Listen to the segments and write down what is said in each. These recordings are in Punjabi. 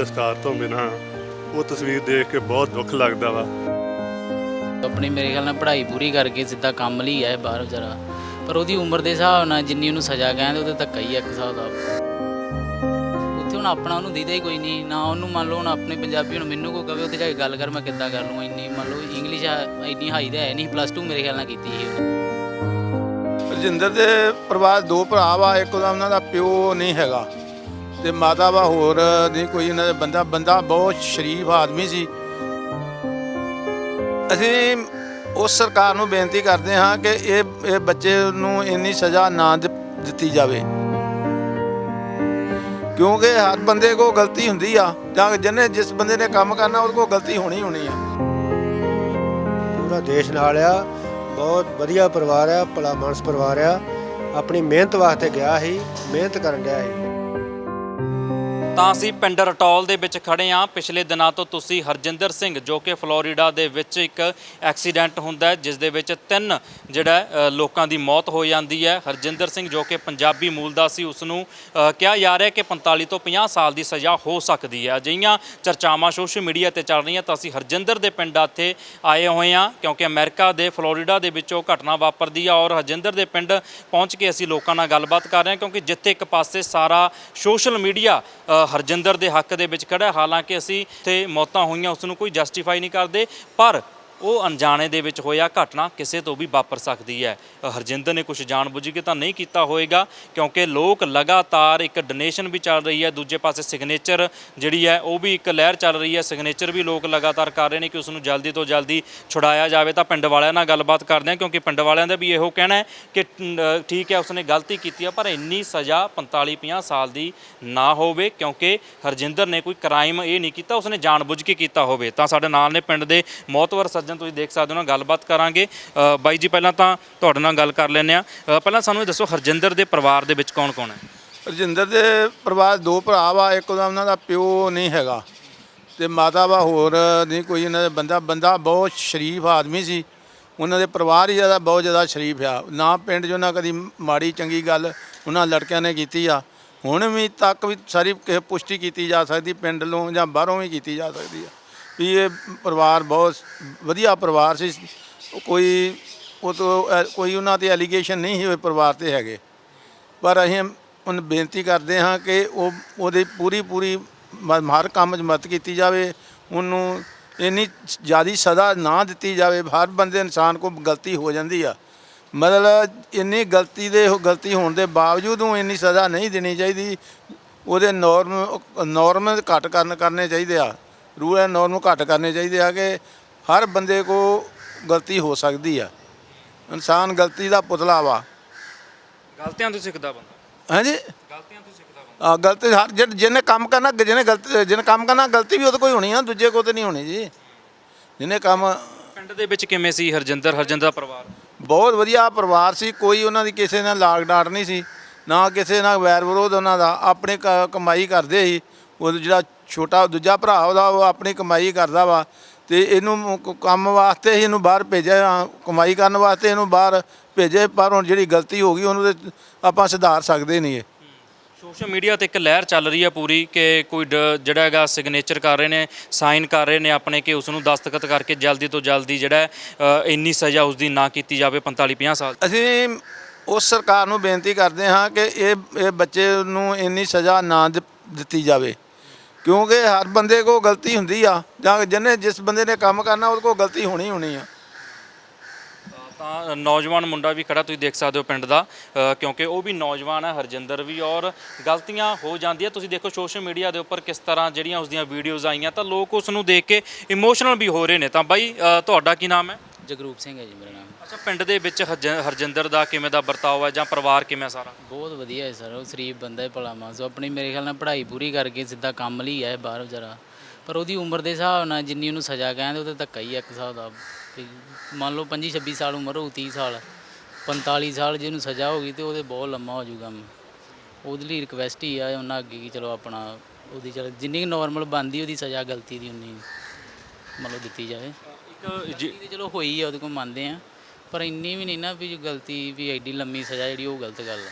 ਸੰਸਕਾਰ ਤੋਂ ਬਿਨਾਂ ਉਹ ਤਸਵੀਰ ਦੇਖ ਕੇ ਬਹੁਤ ਦੁੱਖ ਲੱਗਦਾ ਵਾ। ਆਪਣੀ ਮੇਰੇ ਖਿਆਲ ਨਾਲ ਪੜ੍ਹਾਈ ਪੂਰੀ ਕਰਕੇ ਸਿੱਧਾ ਕੰਮ ਲਈ ਆਏ ਬਾਹਰ ਵਿਚਾਰਾ ਪਰ ਉਹਦੀ ਉਮਰ ਦੇ ਹਿਸਾਬ ਨਾਲ ਜਿੰਨੀ ਉਹਨੂੰ ਸਜ਼ਾ ਕਹਿੰਦੇ ਉਹਦੇ ਧੱਕਾ ਹੀ ਆ ਇੱਕ ਹਿਸਾਬ ਦਾ। ਉੱਥੇ ਹੁਣ ਆਪਣਾ ਉਹਨੂੰ ਦੀਦਾ ਹੀ ਕੋਈ ਨਹੀਂ ਨਾ ਉਹਨੂੰ ਮੰਨ ਲਓ ਹੁਣ ਆਪਣੇ ਪੰਜਾਬੀ ਹੁਣ ਮੈਨੂੰ ਕੋਈ ਕਵੇ ਉੱਥੇ ਜਾ ਕੇ ਗੱਲ ਕਰ ਮੈਂ ਕਿੱਦਾਂ ਕਰ ਲੂੰ ਇੰਨੀ ਮੰਨ ਲਓ ਇੰਗਲਿਸ਼ ਇੰਨੀ ਹਾਈ ਤਾਂ ਹੈ ਨਹੀਂ ਪਲੱਸ 2 ਮੇਰੇ ਖਿਆਲ ਨਾਲ ਕੀਤੀ ਸੀ ਉਹਨੇ। ਰਜਿੰਦਰ ਦੇ ਪਰਿਵਾਰ ਦੋ ਭਰਾ ਵਾ ਇੱਕ ਦਾ ਉਹਨਾਂ ਦਾ ਪਿਓ ਨਹੀਂ ਹੈਗਾ। ਤੇ ਮਾਤਾ ਵਾ ਹੋਰ ਨਹੀਂ ਕੋਈ ਇਹਨਾਂ ਦਾ ਬੰਦਾ ਬੰਦਾ ਬਹੁਤ ਸ਼ਰੀਫ ਆਦਮੀ ਸੀ। ਅਸੀਂ ਉਸ ਸਰਕਾਰ ਨੂੰ ਬੇਨਤੀ ਕਰਦੇ ਹਾਂ ਕਿ ਇਹ ਇਹ ਬੱਚੇ ਨੂੰ ਇੰਨੀ ਸਜ਼ਾ ਨਾ ਦਿੱਤੀ ਜਾਵੇ। ਕਿਉਂਕਿ ਹਰ ਬੰਦੇ ਕੋ ਗਲਤੀ ਹੁੰਦੀ ਆ, ਜਾਂ ਜਿਹਨੇ, ਜਿਸ ਬੰਦੇ ਨੇ ਕੰਮ ਕਰਨਾ, ਉਹਦੇ ਕੋ ਗਲਤੀ ਹੋਣੀ ਹੋਣੀ ਆ। ਪੂਰਾ ਦੇਸ਼ ਨਾਲ ਆ, ਬਹੁਤ ਵਧੀਆ ਪਰਿਵਾਰ ਆ, ਭਲਾ ਮਾਨਸ ਪਰਿਵਾਰ ਆ। ਆਪਣੀ ਮਿਹਨਤ ਵਾਸਤੇ ਗਿਆ ਸੀ, ਮਿਹਨਤ ਕਰਨ ਗਿਆ ਸੀ। ਤਾਂ ਅਸੀਂ ਪਿੰਡ ਰਟੌਲ ਦੇ ਵਿੱਚ ਖੜੇ ਹਾਂ। ਪਿਛਲੇ ਦਿਨਾਂ ਤੋਂ ਤੁਸੀਂ ਹਰਜਿੰਦਰ ਸਿੰਘ, ਜੋ ਕਿ ਫਲੋਰੀਡਾ ਦੇ ਵਿੱਚ ਇੱਕ ਐਕਸੀਡੈਂਟ ਹੁੰਦਾ ਜਿਸ ਦੇ ਵਿੱਚ ਤਿੰਨ ਜਿਹੜਾ ਲੋਕਾਂ ਦੀ ਮੌਤ ਹੋ ਜਾਂਦੀ ਹੈ। ਹਰਜਿੰਦਰ ਸਿੰਘ, ਜੋ ਕਿ ਪੰਜਾਬੀ ਮੂਲ ਦਾ ਸੀ ਉਸ ਨੂੰ ਕਿਹਾ ਜਾ ਰਿਹਾ ਕਿ 45 ਤੋਂ 50 ਸਾਲ ਦੀ ਸਜ਼ਾ ਹੋ ਸਕਦੀ ਹੈ। ਅਜਿਹੀਆਂ ਚਰਚਾਵਾਂ ਸੋਸ਼ਲ ਮੀਡੀਆ ਤੇ ਚੱਲ ਰਹੀਆਂ ਤਾਂ ਅਸੀਂ ਹਰਜਿੰਦਰ ਦੇ ਪਿੰਡ ਇੱਥੇ ਆਏ ਹੋਏ ਹਾਂ, ਕਿਉਂਕਿ ਅਮਰੀਕਾ ਦੇ ਫਲੋਰੀਡਾ ਦੇ ਵਿੱਚ ਉਹ ਘਟਨਾ ਵਾਪਰਦੀ ਆ ਔਰ ਹਰਜਿੰਦਰ ਦੇ ਪਿੰਡ ਪਹੁੰਚ ਕੇ ਅਸੀਂ ਲੋਕਾਂ ਨਾਲ ਗੱਲਬਾਤ ਕਰ ਰਹੇ ਹਾਂ, ਕਿਉਂਕਿ ਜਿੱਥੇ ਇੱਕ ਪਾਸੇ ਸਾਰਾ ਸੋਸ਼ਲ ਮੀਡੀਆ ਹਰਜਿੰਦਰ ਦੇ ਹੱਕ ਦੇ ਵਿੱਚ ਖੜਾ ਹਾਲਾਂਕਿ ਅਸੀਂ ਤੇ ਮੌਤਾਂ ਹੋਈਆਂ, ਉਸ ਨੂੰ ਕੋਈ ਜਸਟੀਫਾਈ ਨਹੀਂ ਕਰਦੇ, ਪਰ ਉਹ ਅਣਜਾਣੇ ਦੇ ਵਿੱਚ ਹੋਇਆ ਘਟਨਾ ਕਿਸੇ ਤੋਂ ਵੀ ਵਾਪਰ ਸਕਦੀ ਹੈ। ਹਰਜਿੰਦਰ ਨੇ ਕੁਝ ਜਾਣਬੁੱਝ ਕੇ ਤਾਂ ਨਹੀਂ ਕੀਤਾ ਹੋਵੇਗਾ ਕਿਉਂਕਿ ਲੋਕ ਲਗਾਤਾਰ ਇੱਕ ਡੋਨੇਸ਼ਨ ਵੀ ਚੱਲ ਰਹੀ ਹੈ। ਦੂਜੇ ਪਾਸੇ ਸਿਗਨੇਚਰ ਜਿਹੜੀ ਹੈ, ਉਹ ਵੀ ਇੱਕ ਲਹਿਰ ਚੱਲ ਰਹੀ ਹੈ। ਸਿਗਨੇਚਰ ਵੀ ਲੋਕ ਲਗਾਤਾਰ ਕਰ ਰਹੇ ਨੇ ਕਿ ਉਸ ਨੂੰ ਜਲਦੀ ਤੋਂ ਜਲਦੀ ਛੁਡਾਇਆ ਜਾਵੇ। ਤਾਂ ਪਿੰਡ ਵਾਲਿਆਂ ਨਾਲ ਗੱਲਬਾਤ ਕਰਦੇ ਹਾਂ, ਕਿਉਂਕਿ ਪਿੰਡ ਵਾਲਿਆਂ ਦਾ ਵੀ ਇਹੋ ਕਹਿਣਾ ਹੈ ਕਿ ਠੀਕ ਹੈ, ਉਸਨੇ ਗਲਤੀ ਕੀਤੀ ਹੈ ਪਰ ਇੰਨੀ ਸਜ਼ਾ 45 50 ਸਾਲ ਦੀ ਨਾ ਹੋਵੇ, ਕਿਉਂਕਿ ਹਰਜਿੰਦਰ ਨੇ ਕੋਈ ਕ੍ਰਾਈਮ ਇਹ ਨਹੀਂ ਕੀਤਾ, ਉਸਨੇ ਜਾਣਬੁੱਝ ਕੇ ਕੀਤਾ ਹੋਵੇ। ਤਾਂ ਸਾਡੇ ਨਾਲ ਨੇ ਪਿੰਡ ਦੇ ਮੌਤਵਰ ਸੱਜਣ ਤੁਸੀਂ ਦੇਖ ਸਕਦੇ ਹੋ ਨਾ ਗੱਲਬਾਤ ਕਰਾਂਗੇ। ਅ, ਬਾਈ ਜੀ ਪਹਿਲਾਂ ਤਾਂ ਤੁਹਾਡੇ ਨਾਲ ਗੱਲ ਕਰ ਲੈਂਦੇ ਆ ਪਹਿਲਾਂ ਸਾਨੂੰ ਇਹ ਦੱਸੋ ਹਰਜਿੰਦਰ ਦੇ ਪਰਿਵਾਰ ਦੇ ਵਿੱਚ ਕੌਣ ਕੌਣ ਹੈ? ਰਜਿੰਦਰ ਦੇ ਪਰਿਵਾਰ ਦੋ ਭਰਾ ਵਾ ਇੱਕ ਉਹਦਾ ਉਹਨਾਂ ਦਾ ਪਿਓ ਨਹੀਂ ਹੈਗਾ। ਤੇ ਮਾਤਾ ਵਾ ਹੋਰ ਨਹੀਂ ਕੋਈ ਉਹਨਾਂ ਦਾ ਬੰਦਾ ਬੰਦਾ ਬਹੁਤ ਸ਼ਰੀਫ ਆਦਮੀ ਸੀ। ਉਹਨਾਂ ਦੇ ਪਰਿਵਾਰ ਹੀ ਜ਼ਿਆਦਾ ਬਹੁਤ ਜ਼ਿਆਦਾ ਸ਼ਰੀਫ ਆ। ਨਾ ਪਿੰਡ 'ਚ ਉਹਨਾਂ ਕਦੀ ਮਾੜੀ ਚੰਗੀ ਗੱਲ ਉਹਨਾਂ ਲੜਕਿਆਂ ਨੇ ਕੀਤੀ ਆ। ਹੁਣ ਵੀ ਤੱਕ ਵੀ ਸਾਰੀ ਕਿਸੇ ਪੁਸ਼ਟੀ ਕੀਤੀ ਜਾ ਸਕਦੀ ਪਿੰਡ ਲੋਂ ਜਾਂ ਬਾਹਰੋਂ ਵੀ ਕੀਤੀ ਜਾ ਸਕਦੀ ਆ। ਵੀ ਇਹ ਪਰਿਵਾਰ ਬਹੁਤ ਵਧੀਆ ਪਰਿਵਾਰ ਸੀ। ਕੋਈ ਉਹ ਤੋਂ ਅ, ਕੋਈ ਉਹਨਾਂ ਤੇ ਐਲੀਗੇਸ਼ਨ ਨਹੀਂ ਸੀ ਹੋਏ ਪਰਿਵਾਰ ਤੇ ਹੈਗੇ। ਪਰ ਅਸੀਂ ਉਹਨੂੰ ਬੇਨਤੀ ਕਰਦੇ ਹਾਂ ਕਿ ਉਹ ਉਹਦੀ ਪੂਰੀ ਪੂਰੀ ਮ- ਹਰ ਕੰਮ 'ਚ ਮਦਦ ਕੀਤੀ ਜਾਵੇ। ਉਹਨੂੰ ਇੰਨੀ ਜ਼ਿਆਦੀ ਸਜ਼ਾ ਨਾ ਦਿੱਤੀ ਜਾਵੇ। ਹਰ ਬੰਦੇ ਇਨਸਾਨ ਕੋ ਗਲਤੀ ਹੋ ਜਾਂਦੀ ਆ। ਮਤਲਬ ਇੰਨੀ ਗਲਤੀ ਦੇ ਗਲਤੀ ਹੋਣ ਦੇ ਬਾਵਜੂਦ ਉਹ ਇੰਨੀ ਸਜ਼ਾ ਨਹੀਂ ਦੇਣੀ ਚਾਹੀਦੀ। ਉਹਦੇ ਨੋਰਮ ਨੋਰਮ ਘੱਟ ਕਰਨ ਕਰਨੇ ਚਾਹੀਦੇ ਆ। ਰੂਲ ਐਂਡ ਨੋਰਮ ਘੱਟ ਕਰਨੇ ਚਾਹੀਦੇ ਆ ਕਿ ਹਰ ਬੰਦੇ ਕੋ ਗਲਤੀ ਹੋ ਸਕਦੀ ਆ। ਇਨਸਾਨ ਗਲਤੀ ਦਾ ਪੁਤਲਾ ਵਾ। ਗਲਤੀਆਂ ਤੋਂ ਸਿੱਖਦਾ ਬੰਦਾ। ਹਾਂਜੀ? ਗਲਤੀਆਂ ਤੋਂ ਸਿੱਖਦਾ ਬੰਦਾ। ਆ ਗਲਤੀ ਹਰ ਜਿਹਨੇ ਜਿਹਨੇ ਕੰਮ ਕਰਨਾ ਜਿਹਨੇ ਗਲਤ ਜਿਹਨੇ ਕੰਮ ਕਰਨਾ ਗਲਤੀ ਵੀ ਉਹਦੇ ਕੋਈ ਹੋਣੀ ਆ ਦੂਜੇ ਕੋ ਤੇ ਨਹੀਂ ਹੋਣੀ ਜੀ। ਜਿਹਨੇ ਕੰਮ ਪਿੰਡ ਦੇ ਵਿੱਚ ਕਿਵੇਂ ਸੀ ਹਰਜਿੰਦਰ? ਹਰਜਿੰਦਰ ਦਾ ਪਰਿਵਾਰ? ਬਹੁਤ ਵਧੀਆ ਪਰਿਵਾਰ ਸੀ ਕੋਈ ਉਹਨਾਂ ਦੀ ਕਿਸੇ ਨਾਲ ਲਾਗ ਡਾਟ ਨਹੀਂ ਸੀ ਨਾ ਕਿਸੇ ਨਾਲ ਵੈਰ ਵਿਰੋਧ ਉਹਨਾਂ ਦਾ ਆਪਣੀ ਕ- ਕਮਾਈ ਕਰਦੇ ਸੀ ਉਹ ਜਿਹੜਾ ਛੋਟਾ ਦੂਜਾ ਭਰਾ ਉਹਦਾ ਉਹ ਆਪਣੀ ਕਮਾਈ ਕਰਦਾ ਵਾ ਤੇ ਇਹਨੂੰ ਕ- ਕੰਮ ਵਾਸਤੇ ਹੀ ਇਹਨੂੰ ਬਾਹਰ ਭੇਜਿਆ ਕਮਾਈ ਕਰਨ ਵਾਸਤੇ ਇਹਨੂੰ ਬਾਹਰ ਭੇਜੇ ਪਰ ਹੁਣ ਜਿਹੜੀ ਗਲਤੀ ਹੋ ਗਈ ਉਹਨੂੰ ਤੇ ਆਪਾਂ ਸੁਧਾਰ ਸਕਦੇ ਨਹੀਂ ਇਹ। ਸੋਸ਼ਲ ਮੀਡੀਆ ਤੇ ਇੱਕ ਲਹਿਰ ਚੱਲ ਰਹੀ ਹੈ ਪੂਰੀ ਕਿ ਕੋਈ ਡ- ਜਿਹੜਾ ਹੈਗਾ ਸਿਗਨੇਚਰ ਕਰ ਰਹੇ ਨੇ ਸਾਈਨ ਕਰ ਰਹੇ ਨੇ ਆਪਣੇ ਕਿ ਉਸ ਨੂੰ ਦਸਤਖਤ ਕਰਕੇ ਜਲਦੀ ਤੋਂ ਜਲਦੀ ਜਿਹੜਾ ਹੈ, ਅ, ਇੰਨੀ ਸਜ਼ਾ ਉਸ ਦੀ ਨਾ ਕੀਤੀ ਜਾਵੇ 45 50 ਸਾਲ ਅਸੀਂ ਉਸ ਸਰਕਾਰ ਨੂੰ ਬੇਨਤੀ ਕਰਦੇ ਹਾਂ ਕਿ ਇਹ ਇਹ ਬੱਚੇ ਨੂੰ ਇੰਨੀ ਸਜ਼ਾ ਨਾ ਦਿ- ਦਿੱਤੀ ਜਾਵੇ। ਕਿਉਂਕਿ ਹਰ ਬੰਦੇ ਕੋ ਗਲਤੀ ਹੁੰਦੀ ਆ ਜਾਂ ਜਿਹਨੇ ਜਿਸ ਬੰਦੇ ਨੇ ਕੰਮ ਕਰਨਾ ਉਹਦੇ ਕੋ ਗਲਤੀ ਹੋਣੀ ਹੋਣੀ ਆ। ਤਾਂ ਨੌਜਵਾਨ ਮੁੰਡਾ ਵੀ ਖੜਾ ਤੁਸੀਂ ਦੇਖ ਸਕਦੇ ਹੋ ਪਿੰਡ ਦਾ। ਅ, ਕਿਉਂਕਿ ਉਹ ਵੀ ਨੌਜਵਾਨ ਹੈ ਹਰਜਿੰਦਰ ਵੀ ਔਰ ਗਲਤੀਆਂ ਹੋ ਜਾਂਦੀਆਂ। ਤੁਸੀਂ ਦੇਖੋ ਸੋਸ਼ਲ ਮੀਡੀਆ ਦੇ ਉੱਪਰ ਕਿਸ ਤਰ੍ਹਾਂ ਜਿਹੜੀਆਂ ਉਸ ਦੀਆਂ ਵੀਡੀਓਜ਼ ਆਈਆਂ ਤਾਂ ਲੋਕ ਉਸ ਨੂੰ ਦੇਖ ਕੇ ਇਮੋਸ਼ਨਲ ਵੀ ਹੋ ਰਹੇ ਨੇ। ਤਾਂ ਬਾਈ ਅ, ਤੁਹਾਡਾ ਕੀ ਨਾਮ ਹੈ? ਜਗਰੂਪ ਸਿੰਘ ਹੈ ਜੀ ਮੇਰਾ ਨਾਮ। ਅੱਛਾ ਪਿੰਡ ਦੇ ਵਿੱਚ ਹਰਜ- ਹਰਜਿੰਦਰ ਦਾ ਕਿਵੇਂ ਦਾ ਵਰਤਾਓ ਹੈ ਜਾਂ ਪਰਿਵਾਰ ਕਿਵੇਂ ਹੈ ਸਾਰਾ? ਬਹੁਤ ਵਧੀਆ ਹੈ ਸਰ ਉਹ ਸ਼ਰੀਫ ਬੰਦਾ ਹੈ ਭਲਾ ਮਾਨਸ। ਉਹ ਆਪਣੀ ਮੇਰੇ ਖਿਆਲ ਨਾਲ ਪੜ੍ਹਾਈ ਪੂਰੀ ਕਰਕੇ ਸਿੱਧਾ ਕੰਮ ਲਈ ਆਏ ਬਾਹਰ ਵਿਚਾਰਾ। ਪਰ ਉਹਦੀ ਉਮਰ ਦੇ ਹਿਸਾਬ ਨਾਲ ਜਿੰਨੀ ਉਹਨੂੰ ਸਜ਼ਾ ਕਹਿੰਦੇ ਉਹਦੇ ਧੱਕਾ ਹੀ ਆ ਇੱਕ ਹਿਸਾਬ ਦਾ। ਮੰਨ ਲਓ 25 26 ਸਾਲ ਉਮਰ ਹੋਊ 30 ਸਾਲ 45 ਸਾਲ ਜੇ ਉਹਨੂੰ ਸਜ਼ਾ ਹੋ ਗਈ ਤੇ ਉਹਦੇ ਬਹੁਤ ਲੰਮਾ ਹੋ ਜਾਊਗਾ ਉਹਦੇ ਲਈ ਰਿਕਵੈਸਟ ਹੀ ਆ ਉਹਨਾਂ ਅੱਗੇ ਕਿ ਚਲੋ ਆਪਣਾ ਉਹਦੀ ਚਲ ਜਿੰਨੀ ਨਾਰਮਲ ਬਣਦੀ ਉਹਦੀ ਸਜ਼ਾ ਗਲਤੀ ਦੀ ਉਨੀ ਮਤਲਬ ਦਿੱਤੀ ਜਾਵੇ। ਜੀ- ਗਲਤੀ ਤੇ ਚਲੋ ਹੋਈ ਆ ਉਹਦੇ ਕੋਲ ਮੰਨਦੇ ਆ। ਪਰ ਇੰਨੀ ਵੀ ਨਹੀਂ ਨਾ ਵੀ ਜੋ ਗਲਤੀ ਵੀ ਐਡੀ ਲੰਮੀ ਸਜ਼ਾ ਜਿਹੜੀ ਉਹ ਗਲਤ ਗੱਲ ਆ।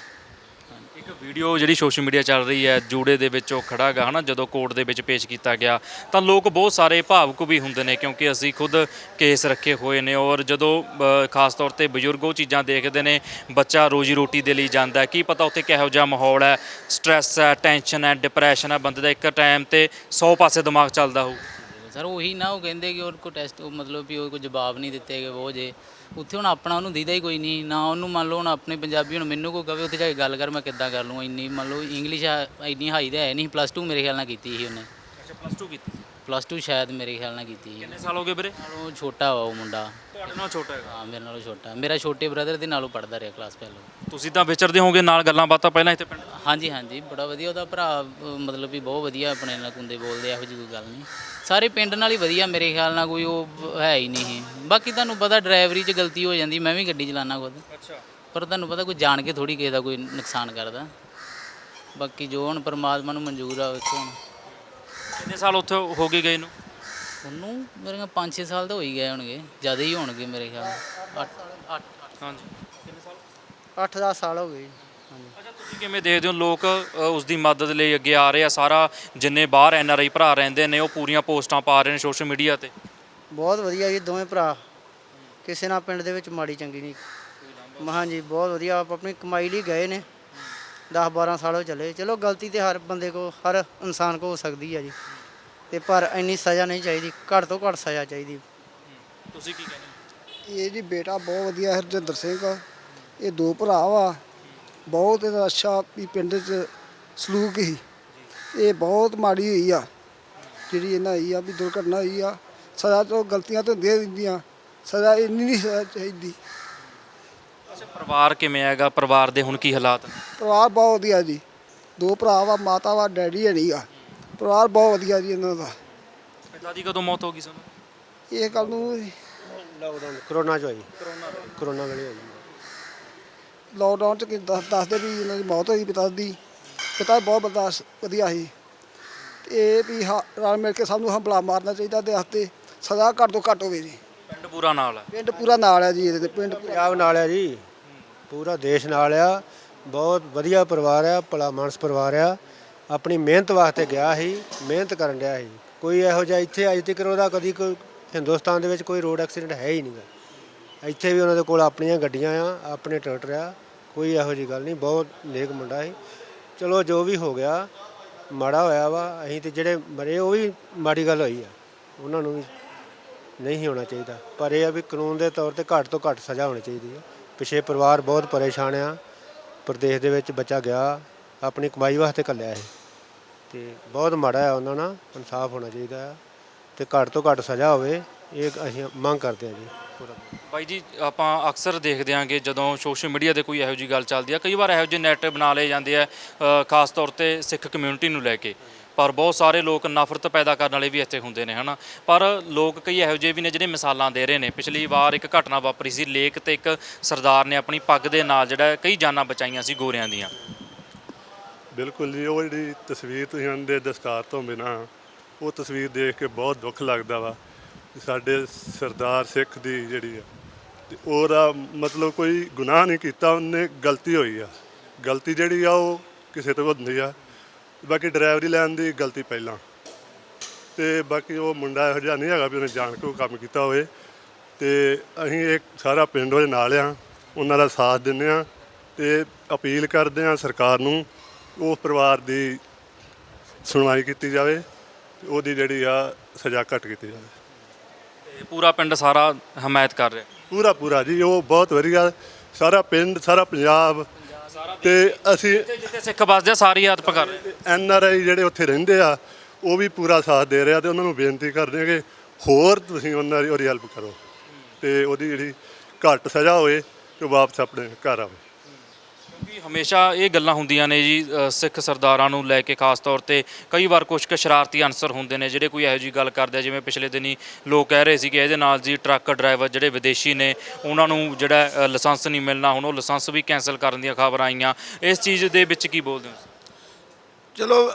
ਇੱਕ ਵੀਡੀਓ ਜਿਹੜੀ ਸੋਸ਼ਲ ਮੀਡੀਆ ਚੱਲ ਰਹੀ ਹੈ ਜੂੜੇ ਦੇ ਵਿੱਚ ਉਹ ਖੜਾ ਗਾ ਹਨਾ ਜਦੋਂ ਕੋਰਟ ਦੇ ਵਿੱਚ ਪੇਸ਼ ਕੀਤਾ ਗਿਆ ਤਾਂ ਲੋਕ ਬਹੁਤ ਸਾਰੇ ਭਾਵੁਕ ਵੀ ਹੁੰਦੇ ਨੇ ਕਿਉਂਕਿ ਅਸੀਂ ਖੁਦ ਕੇਸ ਰੱਖੇ ਹੋਏ ਨੇ ਔਰ ਜਦੋਂ ਅ, ਖਾਸ ਤੌਰ ਤੇ ਬਜ਼ੁਰਗ ਉਹ ਚੀਜ਼ਾਂ ਦੇਖਦੇ ਨੇ ਬੱਚਾ ਰੋਜੀ ਰੋਟੀ ਦੇ ਲਈ ਜਾਂਦਾ ਹੈ ਕੀ ਪਤਾ ਉੱਥੇ ਕਿਹੋ ਜਿਹਾ ਮਾਹੌਲ ਹੈ ਸਟ੍ਰੈਸ ਹੈ ਟੈਨਸ਼ਨ ਹੈ ਡਿਪਰੈਸ਼ਨ ਹੈ ਬੰਦੇ ਦਾ ਇੱਕ ਟਾਈਮ ਤੇ 100 ਪਾਸੇ ਦਿਮਾਗ ਚੱਲਦਾ ਹੋਊ। ਸਰ ਉਹੀ ਨਾ, ਉਹ ਕਹਿੰਦੇ ਕਿ ਉਹ ਕੋ ਟੈਸਟ ਉਹ ਮਤਲਬ ਵੀ ਉਹ ਕੋਈ ਜਵਾਬ ਨਹੀਂ ਦਿੱਤੇ ਗਏ ਉਹ ਜੇ। ਉੱਥੇ ਹੁਣ ਆਪਣਾ ਉਹਨੂੰ ਦੀਦਾ ਹੀ ਕੋਈ ਨਹੀਂ। ਨਾ ਉਹਨੂੰ ਮੰਨ ਲਓ ਹੁਣ ਆਪਣੇ ਪੰਜਾਬੀ ਹੁਣ ਮੈਨੂੰ ਕੋਈ ਕਵੇ, ਉੱਥੇ ਜਾ ਕੇ ਗੱਲ ਕਰ, ਮੈਂ ਕਿੱਦਾਂ ਕਰ ਲੂੰ ਇੰਨੀ ਮੰਨ ਲਓ ਇੰਗਲਿਸ਼ ਇੰਨੀ ਹਾਈ ਤਾਂ ਹੈ ਨਹੀਂ। ਪਲੱਸ 2 ਮੇਰੇ ਖਿਆਲ ਨਾਲ ਕੀਤੀ ਸੀ ਉਹਨੇ। ਅੱਛਾ ਪਲੱਸ 2 ਕੀਤੀ ਪਲੱਸ 2 ਸ਼ਾਇਦ ਮੇਰੇ ਖਿਆਲ ਨਾਲ ਕੀਤੀ ਸੀ। ਕਿੰਨੇ ਸਾਲ ਹੋ ਗਏ ਵੀਰੇ? ਉਹ ਛੋਟਾ ਵਾ ਉਹ ਮੁੰਡਾ। ਤੁਹਾਡੇ ਨਾਲ ਛੋਟਾ ਹੈਗਾ? ਹਾਂ ਮੇਰੇ ਨਾਲੋਂ ਛੋਟਾ। ਮੇਰਾ ਛੋਟੇ ਬ੍ਰਦਰ ਦੇ ਨਾਲੋਂ ਪੜਦਾ ਰਿਹਾ ਕਲਾਸ ਪਹਿਲਾਂ। ਤੁਸੀਂ ਤਾਂ ਵਿਚਰਦੇ ਹੋਵੋਗੇ ਨਾਲ ਗੱਲਾਂ ਬਾਤਾਂ ਪਹਿਲਾਂ ਇੱਥੇ ਪਿੰਡ ਹਾਂਜੀ ਹਾਂਜੀ ਬੜਾ ਵਧੀਆ। ਉਹਦਾ ਭਰਾ ਅਹ ਮਤਲਬ ਵੀ ਬਹੁਤ ਵਧੀਆ ਆਪਣੇ ਨਾਲ ਕੁੰਦੇ ਬੋਲਦੇ ਆ, ਇਹੋ ਜਿਹੀ ਕੋਈ ਗੱਲ ਨਹੀਂ। ਸਾਰੇ ਪਿੰਡ ਨਾਲ ਹੀ ਵਧੀਆ ਮੇਰੇ ਖਿਆਲ ਨਾਲ ਕੋਈ ਉਹ ਹੈ ਹੀ ਨਹੀਂ ਸੀ। ਬਾਕੀ ਤੁਹਾਨੂੰ ਪਤਾ ਡਰਾਈਵਰੀ 'ਚ ਗਲਤੀ ਹੋ ਜਾਂਦੀ ਮੈਂ ਵੀ ਗੱਡੀ ਚਲਾਨਾ ਖੁਦ। ਅੱਛਾ। ਪਰ ਤੁਹਾਨੂੰ ਪਤਾ ਕੋਈ ਜਾਣ ਕੇ ਥੋੜੀ ਕਿਸੇ ਦਾ ਕੋਈ ਨੁਕਸਾਨ ਕਰਦਾ। ਬਾਕੀ ਜੋ ਹੁਣ ਪਰਮਾਤਮਾ ਨੂੰ ਮਨਜ਼ੂਰ ਆ ਵੇਖੋ ਹੁਣ। ਕਿੰਨੇ ਸਾਲ ਉੱਥੇ ਹੋ ਗਏ ਗਏ ਨੂੰ? ਉਹਨੂੰ ਮੇਰੇ ਖਿਆਲ 5-6 ਸਾਲ ਤਾਂ ਹੋ ਹੀ ਗਏ ਹੋਣਗੇ ਜ਼ਿਆਦਾ ਹੀ ਹੋਣਗੇ ਮੇਰੇ ਖਿਆਲ 8 8 ਹਾਂਜੀ। 8-10 ਸਾਲ? ਹੋ ਗਏ ਜੀ। ਹਾਂਜੀ। ਅੱਛਾ ਤੁਸੀਂ ਕਿਵੇਂ ਦੇਖਦੇ ਹੋ ਲੋਕ ਅ, ਉਸ ਦੀ ਮਦਦ ਲਈ ਅੱਗੇ ਆ ਰਹੇ ਆ? ਸਾਰਾ ਜਿੰਨੇ ਬਾਹਰ ਐਨ ਆਰ ਆਈ ਭਰਾ ਰਹਿੰਦੇ ਨੇ ਉਹ ਪੂਰੀਆਂ ਪੋਸਟਾਂ ਪਾ ਰਹੇ ਨੇ ਸੋਸ਼ਲ ਮੀਡੀਆ ਤੇ? ਬਹੁਤ ਵਧੀਆ ਜੀ ਦੋਵੇਂ ਭਰਾ। ਕਿਸੇ ਨਾਲ ਪਿੰਡ ਦੇ ਵਿੱਚ ਮਾੜੀ ਚੰਗੀ ਨਹੀਂ। ਮ- ਹਾਂਜੀ ਬਹੁਤ ਵਧੀਆ ਆਪ ਆਪਣੀ ਕਮਾਈ ਲਈ ਗਏ ਨੇ। 10-12 ਸਾਲ ਹੋ ਚੱਲੇ। ਚਲੋ ਗਲਤੀ ਤੇ ਹਰ ਬੰਦੇ ਕੋ ਹਰ ਇਨਸਾਨ ਕੋ ਹੋ ਸਕਦੀ ਹੈ ਜੀ। ਤੇ ਪਰ ਇੰਨੀ ਸਜ਼ਾ ਨਹੀਂ ਚਾਹੀਦੀ ਘੱਟ ਤੋਂ ਘੱਟ ਸਜ਼ਾ ਚਾਹੀਦੀ। ਤੁਸੀਂ ਕੀ ਕਹਿੰਦੇ ਹੋ? ਇਹ ਜੀ ਬੇਟਾ ਬਹੁਤ ਵਧੀਆ ਹਰਜਿੰਦਰ ਸਿੰਘ ਇਹ ਦੋ ਭਰਾ ਵਾ। ਬਹੁਤ ਇਹਦਾ ਅੱਛਾ ਵੀ ਪਿੰਡ 'ਚ ਸਲੂਕ ਹੀ। ਇਹ ਬਹੁਤ ਮਾੜੀ ਹੋਈ ਆ। ਜਿਹੜੀ ਇਹਨਾਂ ਹੋਈ ਆ ਵੀ ਦੁਰਘਟਨਾ ਹੋਈ ਆ। ਸਜ਼ਾ ਤੋਂ ਗਲਤੀਆਂ ਤੋਂ ਦੇ ਦਿੰਦੀਆਂ ਸਜ਼ਾ ਇੰਨੀ ਨਹੀਂ ਸਜ਼ਾ ਚਾਹੀਦੀ। ਅੱਛਾ ਪਰਿਵਾਰ ਕਿਵੇਂ ਹੈਗਾ? ਪਰਿਵਾਰ ਦੇ ਹੁਣ ਕੀ ਹਾਲਾਤ ਨੇ? ਪਰਿਵਾਰ ਬਹੁਤ ਵਧੀਆ ਜੀ। ਦੋ ਭਰਾ ਵਾ ਮਾਤਾ ਵਾ ਡੈਡੀ ਹੈ ਨਹੀਂ ਆ। ਪਰਿਵਾਰ ਬਹੁਤ ਵਧੀਆ ਜੀ ਇਹਨਾਂ ਦਾ। ਪਿਤਾ ਦੀ ਕਦੋਂ ਮੌਤ ਹੋ ਗਈ ਸਾਨੂੰ ਇਹ ਗੱਲ ਨੂੰ ਲਾਕਡਾਊਨ ਕਰੋਨਾ ਚ ਹੋਈ। ਕਰੋਨਾ ਵੇਲੇ। ਹੋਈ। ਲਾਕਡਾਊਨ ਚ ਕੀ ਦੱਸ ਦੱਸਦੇ ਵੀ ਇਹਨਾਂ ਦੀ ਮੌਤ ਹੋਈ ਪਿਤਾ ਦੀ। ਪਿਤਾ ਬਹੁਤ ਬਰਦਾਸ਼ਤ ਵਧੀਆ ਸੀ। ਤੇ ਇਹ ਵੀ ਹਾ- ਰਲ ਮਿਲ ਕੇ ਸਭ ਨੂੰ ਹੰਬਲਾ ਮਾਰਨਾ ਚਾਹੀਦਾ ਤੇ ਹੱਥੇ ਸਜ਼ਾ ਘੱਟ ਤੋਂ ਘੱਟ ਹੋਵੇ ਜੀ। ਪਿੰਡ ਪੂਰਾ ਨਾਲ ਹੈ ਪਿੰਡ ਪੂਰਾ ਨਾਲ ਹੈ ਜੀ ਇਹਦੇ ਤੇ ਪਿੰਡ ਪੂਰਾ। ਪੰਜਾਬ ਨਾਲ ਆ ਜੀ। ਪੂਰਾ ਦੇਸ਼ ਨਾਲ ਆ। ਬਹੁਤ ਵਧੀਆ ਪਰਿਵਾਰ ਆ ਭਲਾ ਮਾਨਸ ਪਰਿਵਾਰ ਆ। ਆਪਣੀ ਮਿਹਨਤ ਵਾਸਤੇ ਗਿਆ ਸੀ, ਮਿਹਨਤ ਕਰਨ ਰਿਹਾ ਸੀ। ਕੋਈ ਇਹੋ ਜਿਹਾ ਇੱਥੇ ਅੱਜ ਤੱਕ ਉਹਦਾ ਕਦੀ ਕੋਈ ਹਿੰਦੁਸਤਾਨ ਦੇ ਵਿੱਚ ਕੋਈ ਰੋਡ ਐਕਸੀਡੈਂਟ ਹੈ ਹੀ ਨਹੀਂਗਾ ਇੱਥੇ ਵੀ ਉਹਨਾਂ ਦੇ ਕੋਲ ਆਪਣੀਆਂ ਗੱਡੀਆਂ ਆ, ਆਪਣੇ ਟਰੈਕਟਰ ਆ, ਕੋਈ ਇਹੋ ਜਿਹੀ ਗੱਲ ਨਹੀਂ, ਬਹੁਤ ਨੇਕ ਮੁੰਡਾ ਸੀ। ਚਲੋ ਜੋ ਵੀ ਹੋ ਗਿਆ, ਮਾੜਾ ਹੋਇਆ ਵਾ, ਅਸੀਂ ਤੇ ਜਿਹੜੇ ਮਰੇ ਉਹ ਵੀ ਮਾੜੀ ਗੱਲ ਹੋਈ ਆ। ਉਹਨਾਂ ਨੂੰ ਵੀ ਨਹੀਂ ਹੋਣਾ ਚਾਹੀਦਾ। ਪਰ ਇਹ ਆ ਵੀ ਕਾਨੂੰਨ ਦੇ ਤੌਰ ਤੇ ਘੱਟ ਤੋਂ ਘੱਟ ਸਜ਼ਾ ਹੋਣੀ ਚਾਹੀਦੀ ਹੈ ਪਿਛੇ ਪਰਿਵਾਰ ਬਹੁਤ ਪਰੇਸ਼ਾਨ ਆ। ਪ੍ਰਦੇਸ਼ ਦੇ ਵਿੱਚ ਬੱਚਾ ਗਿਆ। ਆਪਣੀ ਕਮਾਈ ਵਾਸਤੇ ਕੱਲਿਆ ਇਹ। ਤੇ ਬਹੁਤ ਮਾੜਾ ਹੈ ਉਹਨਾਂ ਨਾਲ ਇਨਸਾਫ ਹੋਣਾ ਚਾਹੀਦਾ ਹੈ ਤੇ ਘੱਟ ਤੋਂ ਘੱਟ ਸਜ਼ਾ ਹੋਵੇ ਇਹ ਅਸੀਂ ਮੰਗ ਕਰਦੇ ਹਾਂ ਜੀ। ਪੂਰਾ। ਬਾਈ ਜੀ ਆਪਾਂ ਅਕਸਰ ਦੇਖਦੇ ਆਂਗੇ ਜਦੋਂ ਸੋਸ਼ਲ ਮੀਡੀਆ ਤੇ ਕੋਈ ਇਹੋ ਜੀ ਗੱਲ ਚੱਲਦੀ ਆ ਕਈ ਵਾਰ ਇਹੋ ਜਿਹੇ ਨੈਰੇਟਿਵ ਬਣਾ ਲਏ ਜਾਂਦੇ ਆ ਅ, ਖਾਸ ਤੌਰ ਤੇ ਸਿੱਖ ਕਮਿਊਨਿਟੀ ਨੂੰ ਲੈ ਕੇ। ਪਰ ਬਹੁਤ ਸਾਰੇ ਲੋਕ ਨਫ਼ਰਤ ਪੈਦਾ ਕਰਨ ਵਾਲੇ ਵੀ ਇੱਥੇ ਹੁੰਦੇ ਨੇ ਹਨਾ? ਪਰ ਲੋਕ ਕਈ ਇਹੋ ਜਿਹੇ ਵੀ ਨੇ ਜਿਹੜੇ ਮਿਸਾਲਾਂ ਦੇ ਰਹੇ ਨੇ। ਪਿਛਲੀ ਵਾਰ ਇੱਕ ਘਟਨਾ ਵਾਪਰੀ ਸੀ ਲੇਕ ਤੇ ਇੱਕ ਸਰਦਾਰ ਨੇ ਆਪਣੀ ਪੱਗ ਦੇ ਨਾਲ ਜਿਹੜਾ ਕਈ ਜਾਨਾਂ ਬਚਾਈਆਂ ਸੀ ਗੋਰਿਆਂ ਦੀਆਂ। ਬਿਲਕੁਲ ਜੀ, ਉਹ ਜਿਹੜੀ ਤਸਵੀਰ ਤੁਸੀਂ ਆਂਦੇ ਦਸਤਾਰ ਤੋਂ ਬਿਨਾ, ਉਹ ਤਸਵੀਰ ਦੇਖ ਕੇ ਬਹੁਤ ਦੁੱਖ ਲੱਗਦਾ ਵਾ। ਸਾਡੇ ਸਰਦਾਰ ਸਿੱਖ ਦੀ ਜਿਹੜੀ ਆ, ਤੇ ਉਹਦਾ ਮਤਲਬ ਕੋਈ ਗੁਨਾਹ ਨਹੀਂ ਕੀਤਾ, ਉਹਨੇ ਗਲਤੀ ਹੋਈ ਆ। ਗਲਤੀ ਜਿਹੜੀ ਆ, ਉਹ ਕਿਸੇ ਤੋਂ ਹੁੰਦੀ ਆ। ਬਾਕੀ ਡਰਾਈਵਰੀ ਲੈਣ ਦੀ ਗਲਤੀ ਪਹਿਲਾਂ। ਤੇ ਬਾਕੀ ਉਹ ਮੁੰਡਾ ਇਹੋ ਜਿਹਾ ਨਹੀਂ ਹੈਗਾ ਵੀ ਉਹਨੇ ਜਾਣ ਕੇ ਕੰਮ ਕੀਤਾ ਹੋਵੇ। ਤੇ ਅਸੀਂ ਇਹ ਸਾਰਾ ਪਿੰਡ ਉਹਦੇ ਨਾਲ ਆ, ਉਹਨਾਂ ਦਾ ਸਾਥ ਦਿੰਦੇ ਆ ਤੇ ਅਪੀਲ ਕਰਦੇ ਆ ਸਰਕਾਰ ਨੂੰ ਉਸ ਪਰਿਵਾਰ ਦੀ ਸੁਣਵਾਈ ਕੀਤੀ ਜਾਵੇ ਤੇ ਉਹਦੀ ਜਿਹੜੀ ਆ ਸਜ਼ਾ ਘੱਟ ਕੀਤੀ ਜਾਵੇ। ਤੇ ਪੂਰਾ ਪਿੰਡ ਸਾਰਾ ਹਮਾਇਤ ਕਰ ਰਿਹਾ? ਪੂਰਾ ਪੂਰਾ ਜੀ ਉਹ ਬਹੁਤ ਵਧੀਆ। ਸਾਰਾ ਪਿੰਡ ਸਾਰਾ ਪੰਜਾਬ ਤੇ ਅਸੀਂ ਜਿੱਥੇ ਜਿੱਥੇ ਸਿੱਖ ਵੱਸਦੇ ਆ ਸਾਰੀ ਹੱਥ ਪਕੜ ਰਹੇ। ਐਨ ਆਰ ਆਈ ਜਿਹੜੇ ਉੱਥੇ ਰਹਿੰਦੇ ਆ ਉਹ ਵੀ ਪੂਰਾ ਸਾਥ ਦੇ ਰਿਹਾ ਤੇ ਉਹਨਾਂ ਨੂੰ ਬੇਨਤੀ ਕਰਦੇ ਆ ਕਿ ਹੋਰ ਤੁਸੀਂ ਉਹਨਾਂ ਦੀ ਉਹਦੀ ਹੈਲਪ ਕਰੋ ਤੇ ਉਹਦੀ ਜਿਹੜੀ ਘੱਟ ਸਜ਼ਾ ਹੋਏ ਤੇ ਉਹ ਵਾਪਸ ਆਪਣੇ ਘਰ ਆਵੇ। ਹਮੇਸ਼ਾ ਇਹ ਗੱਲਾਂ ਹੁੰਦੀਆਂ ਨੇ ਜੀ ਅ, ਸਿੱਖ ਸਰਦਾਰਾਂ ਨੂੰ ਲੈ ਕੇ ਖਾਸ ਤੌਰ ਤੇ ਕਈ ਵਾਰ ਕੁਝ ਕੁ ਸ਼ਰਾਰਤੀ ਅਨਸਰ ਹੁੰਦੇ ਨੇ ਜਿਹੜੇ ਕੋਈ ਇਹੋ ਜੀ ਗੱਲ ਕਰਦੇ ਆ ਜਿਵੇਂ ਪਿਛਲੇ ਦਿਨੀ ਲੋਕ ਕਹਿ ਰਹੇ ਸੀ ਕਿ ਇਹਦੇ ਨਾਲ ਜੀ ਟਰੱਕ ਡਰਾਈਵਰ ਜਿਹੜੇ ਵਿਦੇਸ਼ੀ ਨੇ ਉਹਨਾਂ ਨੂੰ ਜਿਹੜਾ ਅ, ਲਾਇਸੈਂਸ ਨਹੀਂ ਮਿਲਣਾ ਹੁਣ ਉਹ ਲਾਇਸੈਂਸ ਵੀ ਕੈਨਸਲ ਕਰਨ ਦੀਆਂ ਖਬਰਾਂ ਆਈਆਂ। ਇਸ ਚੀਜ਼ ਦੇ ਵਿੱਚ ਕੀ ਬੋਲਦੇ ਹੋ ਚਲੋ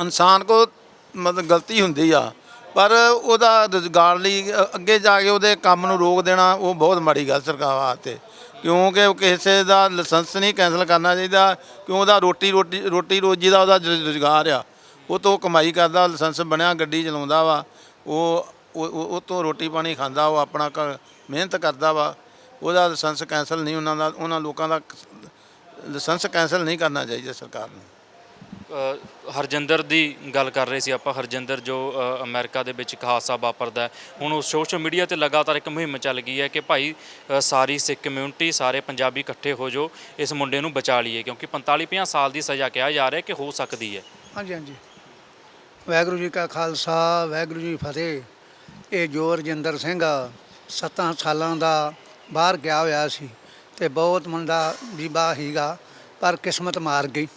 ਇਨਸਾਨ ਕੋ ਮਤਲਬ ਗਲਤੀ ਹੁੰਦੀ ਆ ਪਰ ਉਹਦਾ ਰੁਜ਼ਗਾਰ ਲਈ ਅ- ਅੱਗੇ ਜਾ ਕੇ ਉਹਦੇ ਕੰਮ ਨੂੰ ਰੋਕ ਦੇਣਾ ਉਹ ਬਹੁਤ ਮਾੜੀ ਗੱਲ ਸਰਕਾਰ ਵਾਸਤੇ। ਕਿਉਂਕਿ ਕਿਸੇ ਦਾ ਲਾਇਸੈਂਸ ਨਹੀਂ ਕੈਂਸਲ ਕਰਨਾ ਚਾਹੀਦਾ, ਕਿਉਂ ਉਹਦਾ ਰੋਟੀ ਰੋਟੀ ਰੋਟੀ ਰੋਜੀ ਦਾ ਉਹਦਾ ਰੁਜ਼ਗਾਰ ਆ। ਉਹ ਤੋਂ ਕਮਾਈ ਕਰਦਾ, ਲਾਇਸੈਂਸ ਬਣਿਆ, ਗੱਡੀ ਚਲਾਉਂਦਾ ਵਾ। ਉਹ ਉਹ ਤੋਂ ਰੋਟੀ ਪਾਣੀ ਖਾਂਦਾ, ਉਹ ਆਪਣਾ ਘਰ ਮਿਹਨਤ ਕਰਦਾ ਵਾ। ਉਹਦਾ ਲਾਇਸੈਂਸ ਕੈਂਸਲ ਨਹੀਂ, ਉਹਨਾਂ ਦਾ, ਉਹਨਾਂ ਲੋਕਾਂ ਦਾ ਲਾਇਸੈਂਸ ਕੈਂਸਲ ਨਹੀਂ ਕਰਨਾ ਚਾਹੀਦਾ ਸਰਕਾਰ ਨੂੰ। ਹਰਜਿੰਦਰ ਦੀ ਗੱਲ ਕਰ ਰਹੇ ਸੀ ਆਪਾਂ। ਹਰਜਿੰਦਰ ਜੋ ਅ, ਅਮਰੀਕਾ ਦੇ ਵਿੱਚ ਇੱਕ ਹਾਦਸਾ ਵਾਪਰਦਾ ਹੈ। ਹੁਣ ਉਹ ਸੋਸ਼ਲ ਮੀਡੀਆ ਤੇ ਲਗਾਤਾਰ ਇੱਕ ਮੁਹਿੰਮ ਚੱਲ ਗਈ ਹੈ ਕਿ ਭਾਈ ਅ, ਸਾਰੀ ਸਿੱਖ ਕਮਿਊਨਿਟੀ ਸਾਰੇ ਪੰਜਾਬੀ ਇਕੱਠੇ ਹੋ ਜਾਓ ਇਸ ਮੁੰਡੇ ਨੂੰ ਬਚਾ ਲਈਏ। ਕਿਉਂਕਿ 45 50 ਸਾਲ ਦੀ ਸਜ਼ਾ ਕਿਹਾ ਜਾ ਰਿਹਾ ਕਿ ਹੋ ਸਕਦੀ ਹੈ। ਹਾਂਜੀ ਹਾਂਜੀ। ਵਾਹਿਗੁਰੂ ਜੀ ਕਾ ਖਾਲਸਾ ਵਾਹਿਗੁਰੂ ਜੀ ਕੀ ਫਤਿਹ। ਇਹ ਜੋ ਰਜਿੰਦਰ ਸਿੰਘ ਆ, ਸੱਤਾਂ ਸਾਲਾਂ ਦਾ ਬਾਹਰ ਗਿਆ ਹੋਇਆ ਸੀ ਤੇ ਬਹੁਤ ਮੁੰਡਾ ਬੀਬਾ ਹੀਗਾ ਪਰ ਕਿਸਮਤ ਮਾਰ ਗਈ।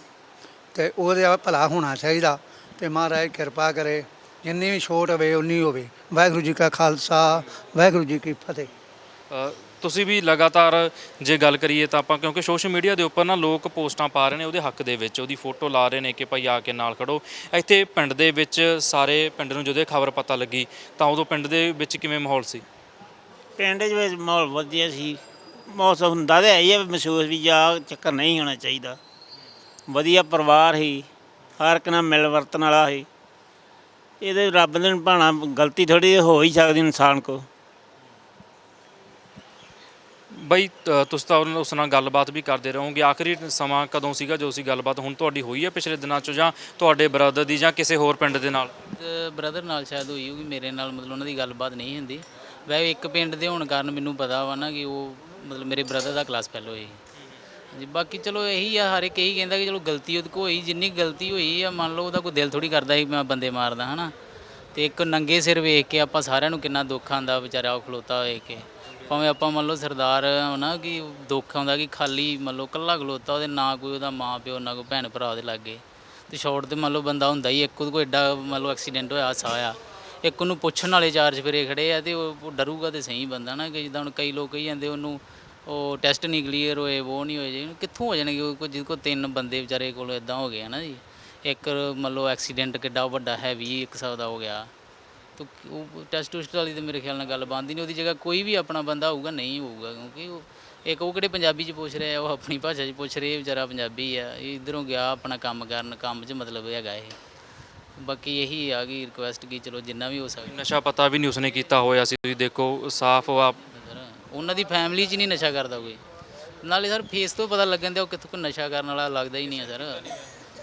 ਤੇ ਉਹਦੇ ਭਲਾ ਹੋਣਾ ਚਾਹੀਦਾ ਤੇ ਮਹਾਰਾਜ ਕਿਰਪਾ ਕਰੇ ਜਿੰਨੀ ਵੀ ਛੋਟ ਹੋਵੇ ਉਨੀ ਹੋਵੇ। ਵਾਹਿਗੁਰੂ ਜੀ ਕਾ ਖਾਲਸਾ ਵਾਹਿਗੁਰੂ ਜੀ ਕੀ ਫਤਿਹ। ਅ, ਤੁਸੀਂ ਵੀ ਲਗਾਤਾਰ ਜੇ ਗੱਲ ਕਰੀਏ ਤਾਂ ਆਪਾਂ ਕਿਉਂਕਿ ਸੋਸ਼ਲ ਮੀਡੀਆ ਦੇ ਉੱਪਰ ਨਾ ਲੋਕ ਪੋਸਟਾਂ ਪਾ ਰਹੇ ਨੇ ਉਹਦੇ ਹੱਕ ਦੇ ਵਿੱਚ ਉਹਦੀ ਫੋਟੋ ਲਾ ਰਹੇ ਨੇ ਕਿ ਭਾਈ ਆ ਕੇ ਨਾਲ ਖੜੋ। ਇੱਥੇ ਪਿੰਡ ਦੇ ਵਿੱਚ ਸਾਰੇ ਪਿੰਡ ਨੂੰ ਜਦੋਂ ਇਹ ਖਬਰ ਪਤਾ ਲੱਗੀ ਤਾਂ ਉਦੋਂ ਪਿੰਡ ਦੇ ਵਿੱਚ ਕਿਵੇਂ ਮਾਹੌਲ ਸੀ? ਪਿੰਡ ਦੇ ਵਿੱਚ ਮਾਹੌਲ ਵਧੀਆ ਸੀ। ਮੌਸਮ ਹੁੰਦਾ ਤਾਂ ਹੈ ਹੀ ਆ ਮਹਿਸੂਸ ਵੀ ਜਾ ਚੱਕਰ ਨਹੀਂ ਹੋਣਾ ਚਾਹੀਦਾ। ਵਧੀਆ ਪਰਿਵਾਰ ਹੀ ਹਰ ਇੱਕ ਨਾਲ ਮਿਲ ਵਰਤਣ ਵਾਲਾ ਸੀ। ਇਹਦੇ ਰੱਬ ਦੇ ਭਾਣਾ ਗਲਤੀ ਥੋੜੀ ਹੋ ਹੀ ਸਕਦੀ ਇਨਸਾਨ ਕੋ। ਬਈ ਅ, ਤੁਸੀਂ ਤਾਂ ਉਹਨਾਂ- ਉਸ ਨਾਲ ਗੱਲਬਾਤ ਵੀ ਕਰਦੇ ਰਹੋਗੇ। ਆਖਰੀ ਸਮਾਂ ਕਦੋਂ ਸੀਗਾ ਜੋ ਸੀ ਗੱਲਬਾਤ ਹੁਣ ਤੁਹਾਡੀ ਹੋਈ ਹੈ ਪਿਛਲੇ ਦਿਨਾਂ 'ਚ ਜਾਂ ਤੁਹਾਡੇ ਬ੍ਰਦਰ ਦੀ ਜਾਂ ਕਿਸੇ ਹੋਰ ਪਿੰਡ ਦੇ ਨਾਲ? ਬ੍ਰਦਰ ਨਾਲ ਸ਼ਾਇਦ ਹੋਈ ਹੋਊਗੀ ਮੇਰੇ ਨਾਲ ਮਤਲਬ ਉਹਨਾਂ ਦੀ ਗੱਲਬਾਤ ਨਹੀਂ ਹੁੰਦੀ। ਵੈਸੇ ਇੱਕ ਪਿੰਡ ਦੇ ਹੋਣ ਕਾਰਨ ਮੈਨੂੰ ਪਤਾ ਵਾ ਨਾ ਕਿ ਉਹ ਮਤਲਬ ਮੇਰੇ ਬ੍ਰਦਰ ਦਾ ਕਲਾਸ ਫੈਲੋ ਹੋਈ। ਜੀ ਬਾਕੀ ਚਲੋ ਇਹੀ ਆ, ਹਰ ਇੱਕ ਇਹੀ ਕਹਿੰਦਾ ਕਿ ਚਲੋ ਗਲਤੀ ਉਹਦੇ ਕੋਲ ਹੋਈ, ਜਿੰਨੀ ਗਲਤੀ ਹੋਈ ਆ, ਮੰਨ ਲਓ ਉਹਦਾ ਕੋਈ ਦਿਲ ਥੋੜੀ ਕਰਦਾ ਸੀ ਮੈਂ ਬੰਦੇ ਮਾਰਦਾ, ਹਨਾ? ਤੇ ਇੱਕ ਨੰਗੇ ਸਿਰ ਵੇਖ ਕੇ ਆਪਾਂ ਸਾਰਿਆਂ ਨੂੰ ਕਿੰਨਾ ਦੁੱਖ ਆਂਦਾ ਵਿਚਾਰਾ ਉਹ ਖਲੋਤਾ ਵੇਖ ਕੇ। ਭਾਵੇਂ ਆਪਾਂ ਮੰਨ ਲਓ ਸਰਦਾਰ ਹੋਣਾ ਕਿ ਦੁੱਖ ਆਉਂਦਾ ਕਿ ਖਾਲੀ ਮੰਨ ਲਓ ਕੱਲਾ ਖਲੋਤਾ, ਉਹਦੇ ਨਾ ਕੋਈ ਉਹਦਾ ਮਾਂ ਪਿਓ, ਨਾ ਕੋਈ ਭੈਣ ਭਰਾ ਉਹਦੇ ਲਾਗੇ। ਤੇ ਸ਼ਾਰਟ ਤੇ ਮੰਨ ਲਓ ਬੰਦਾ ਹੁੰਦਾ ਹੀ ਇੱਕ ਉਹਦੇ ਕੋਲ ਐਡਾ ਮੰਨ ਲਓ ਐਕਸੀਡੈਂਟ ਹੋਇਆ, ਹਾਸਾ ਆ ਇੱਕ ਉਹਨੂੰ ਪੁੱਛਣ ਵਾਲੇ ਚਾਰਜ ਚਫੇਰੇ ਖੜੇ ਆ ਤੇ ਉਹ ਉਹ ਡਰੂਗਾ ਤੇ ਸਹੀ ਬੰਦਾ ਨਾ, ਕਿ ਜਿੱਦਾਂ ਹੁਣ ਕਈ ਲੋਕ ਕਹੀ ਜਾਂਦੇ ਉਹਨੂੰ ਉਹ ਟੈਸਟ ਨਹੀਂ ਕਲੀਅਰ ਹੋਏ, ਉਹ ਨਹੀਂ ਹੋਏ ਜੀ ਕਿੱਥੋਂ ਹੋ ਜਾਣਗੇ? ਉਹ ਜਿਹਦੇ ਕੋਲ ਤਿੰਨ ਬੰਦੇ ਵਿਚਾਰੇ ਕੋਲ ਇਦਾਂ ਹੋ ਗਏ ਆ ਨਾ ਜੀ। ਇੱਕ ਮੰਨ ਲਓ ਐਕਸੀਡੈਂਟ ਕਿੱਡਾ ਵੱਡਾ ਹੈਵੀ ਇੱਕ ਸੌ ਦਾ ਹੋ ਗਿਆ। ਤੋ ਉਹ ਟੈਸਟ ਟੁਸਟ ਵਾਲੀ ਤੇ ਮੇਰੇ ਖਿਆਲ ਨਾਲ ਗੱਲ ਬੰਦੀ ਨਹੀਂ, ਉਹਦੀ ਜਗ੍ਹਾ ਕੋਈ ਵੀ ਆਪਣਾ ਬੰਦਾ ਹੋਊਗਾ ਨਹੀਂ ਹੋਊਗਾ ਕਿਉਂਕਿ ਉਹ ਇੱਕ ਉਹ ਕਿਹੜੇ ਪੰਜਾਬੀ ਚ ਪੁੱਛ ਰਿਹਾ, ਉਹ ਆਪਣੀ ਭਾਸ਼ਾ ਚ ਪੁੱਛ ਰਿਹਾ ਵਿਚਾਰਾ ਪੰਜਾਬੀ ਆ, ਇਹ ਇਧਰੋਂ ਗਿਆ ਆਪਣਾ ਕੰਮ ਕਰਨ, ਕੰਮ 'ਚ ਮਤਲਬ ਹੈਗਾ ਇਹ। ਬਾਕੀ ਇਹੀ ਆ ਕਿ ਰਿਕੁਐਸਟ ਕੀ ਚਲੋ ਜਿੰਨਾ ਵੀ ਹੋ ਸਕਦਾ ਨਸ਼ਾ ਪਤਾ ਵੀ ਨਹੀਂ ਉਸਨੇ ਕੀਤਾ ਹੋਇਆ ਸੀ, ਤੁਸੀਂ ਦੇਖੋ, ਸਾਫ਼ ਵਾ ਉਹਨਾਂ ਦੀ ਫੈਮਿਲੀ 'ਚ ਨਹੀਂ ਨਸ਼ਾ ਕਰਦਾ ਕੋਈ। ਨਾਲੇ ਸਰ ਫੇਸ ਤੋਂ ਪਤਾ ਲੱਗਣ ਤੇ ਉਹ ਕਿੱਥੋਂ ਕੋਈ ਨਸ਼ਾ ਕਰਨ ਵਾਲਾ ਲੱਗਦਾ ਹੀ ਨਹੀਂ ਹੈ ਸਰ।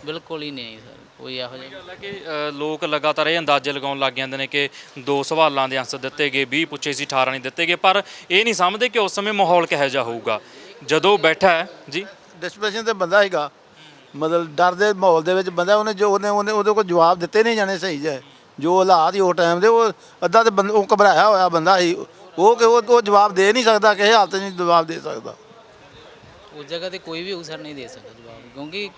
ਬਿਲਕੁਲ ਹੀ ਨਹੀਂ ਸਰ ਕੋਈ ਇਹੋ ਜਿਹਾ। ਗੱਲ ਹੈ ਕਿ ਅ, ਲੋਕ ਲਗਾਤਾਰ ਇਹ ਅੰਦਾਜ਼ੇ ਲਗਾਉਣ ਲੱਗ ਜਾਂਦੇ ਨੇ ਕਿ ਦੋ ਸਵਾਲਾਂ ਦੇ ਆਨਸਰ ਦਿੱਤੇ ਗਏ 20 ਪੁੱਛੇ ਸੀ 18 ਨਹੀਂ ਦਿੱਤੇ ਗਏ ਪਰ ਇਹ ਨਹੀਂ ਸਮਝਦੇ ਕਿ ਉਸ ਸਮੇਂ ਮਾਹੌਲ ਕਿਹੋ ਜਿਹਾ ਹੋਊਗਾ। ਜਦੋਂ ਬੈਠਾ ਹੈ ਜੀ। ਡਿਸਪੈਸ਼ਨ ਤੇ ਬੰਦਾ ਹੈਗਾ ਮਤਲਬ ਡਰ ਦੇ ਮਾਹੌਲ ਦੇ ਵਿੱਚ ਬੰਦਾ ਉਹਨੇ ਜੋ ਉਹਨੇ ਉਹਨੇ ਉਹਦੇ ਕੋਲ ਜਵਾਬ ਦਿੱਤੇ ਨਹੀਂ ਜਾਣੇ ਸਹੀ ਜੇ ਜੋ ਹਾਲਾਤ ਹੀ ਉਹ ਟਾਈਮ ਦੇ ਉਹ ਅੱਧਾ ਤੇ ਬੰਦ- ਉਹ ਘਬਰਾਇਆ ਹੋਇਆ ਬੰਦਾ ਸੀ। ਉਹ ਕਿ ਉਹ ਉਹ ਜਵਾਬ ਦੇ ਨਹੀਂ ਸਕਦਾ, ਕਿਸੇ ਹਾਲਤ 'ਚ ਨਹੀਂ ਜਵਾਬ ਦੇ ਸਕਦਾ। ਉਸ ਜਗ੍ਹਾ ਤੇ ਕੋਈ ਵੀ ਉਹ ਨਹੀਂ ਦੇ ਸਕਦਾ ਜਵਾਬ, ਕਿਉਂਕਿ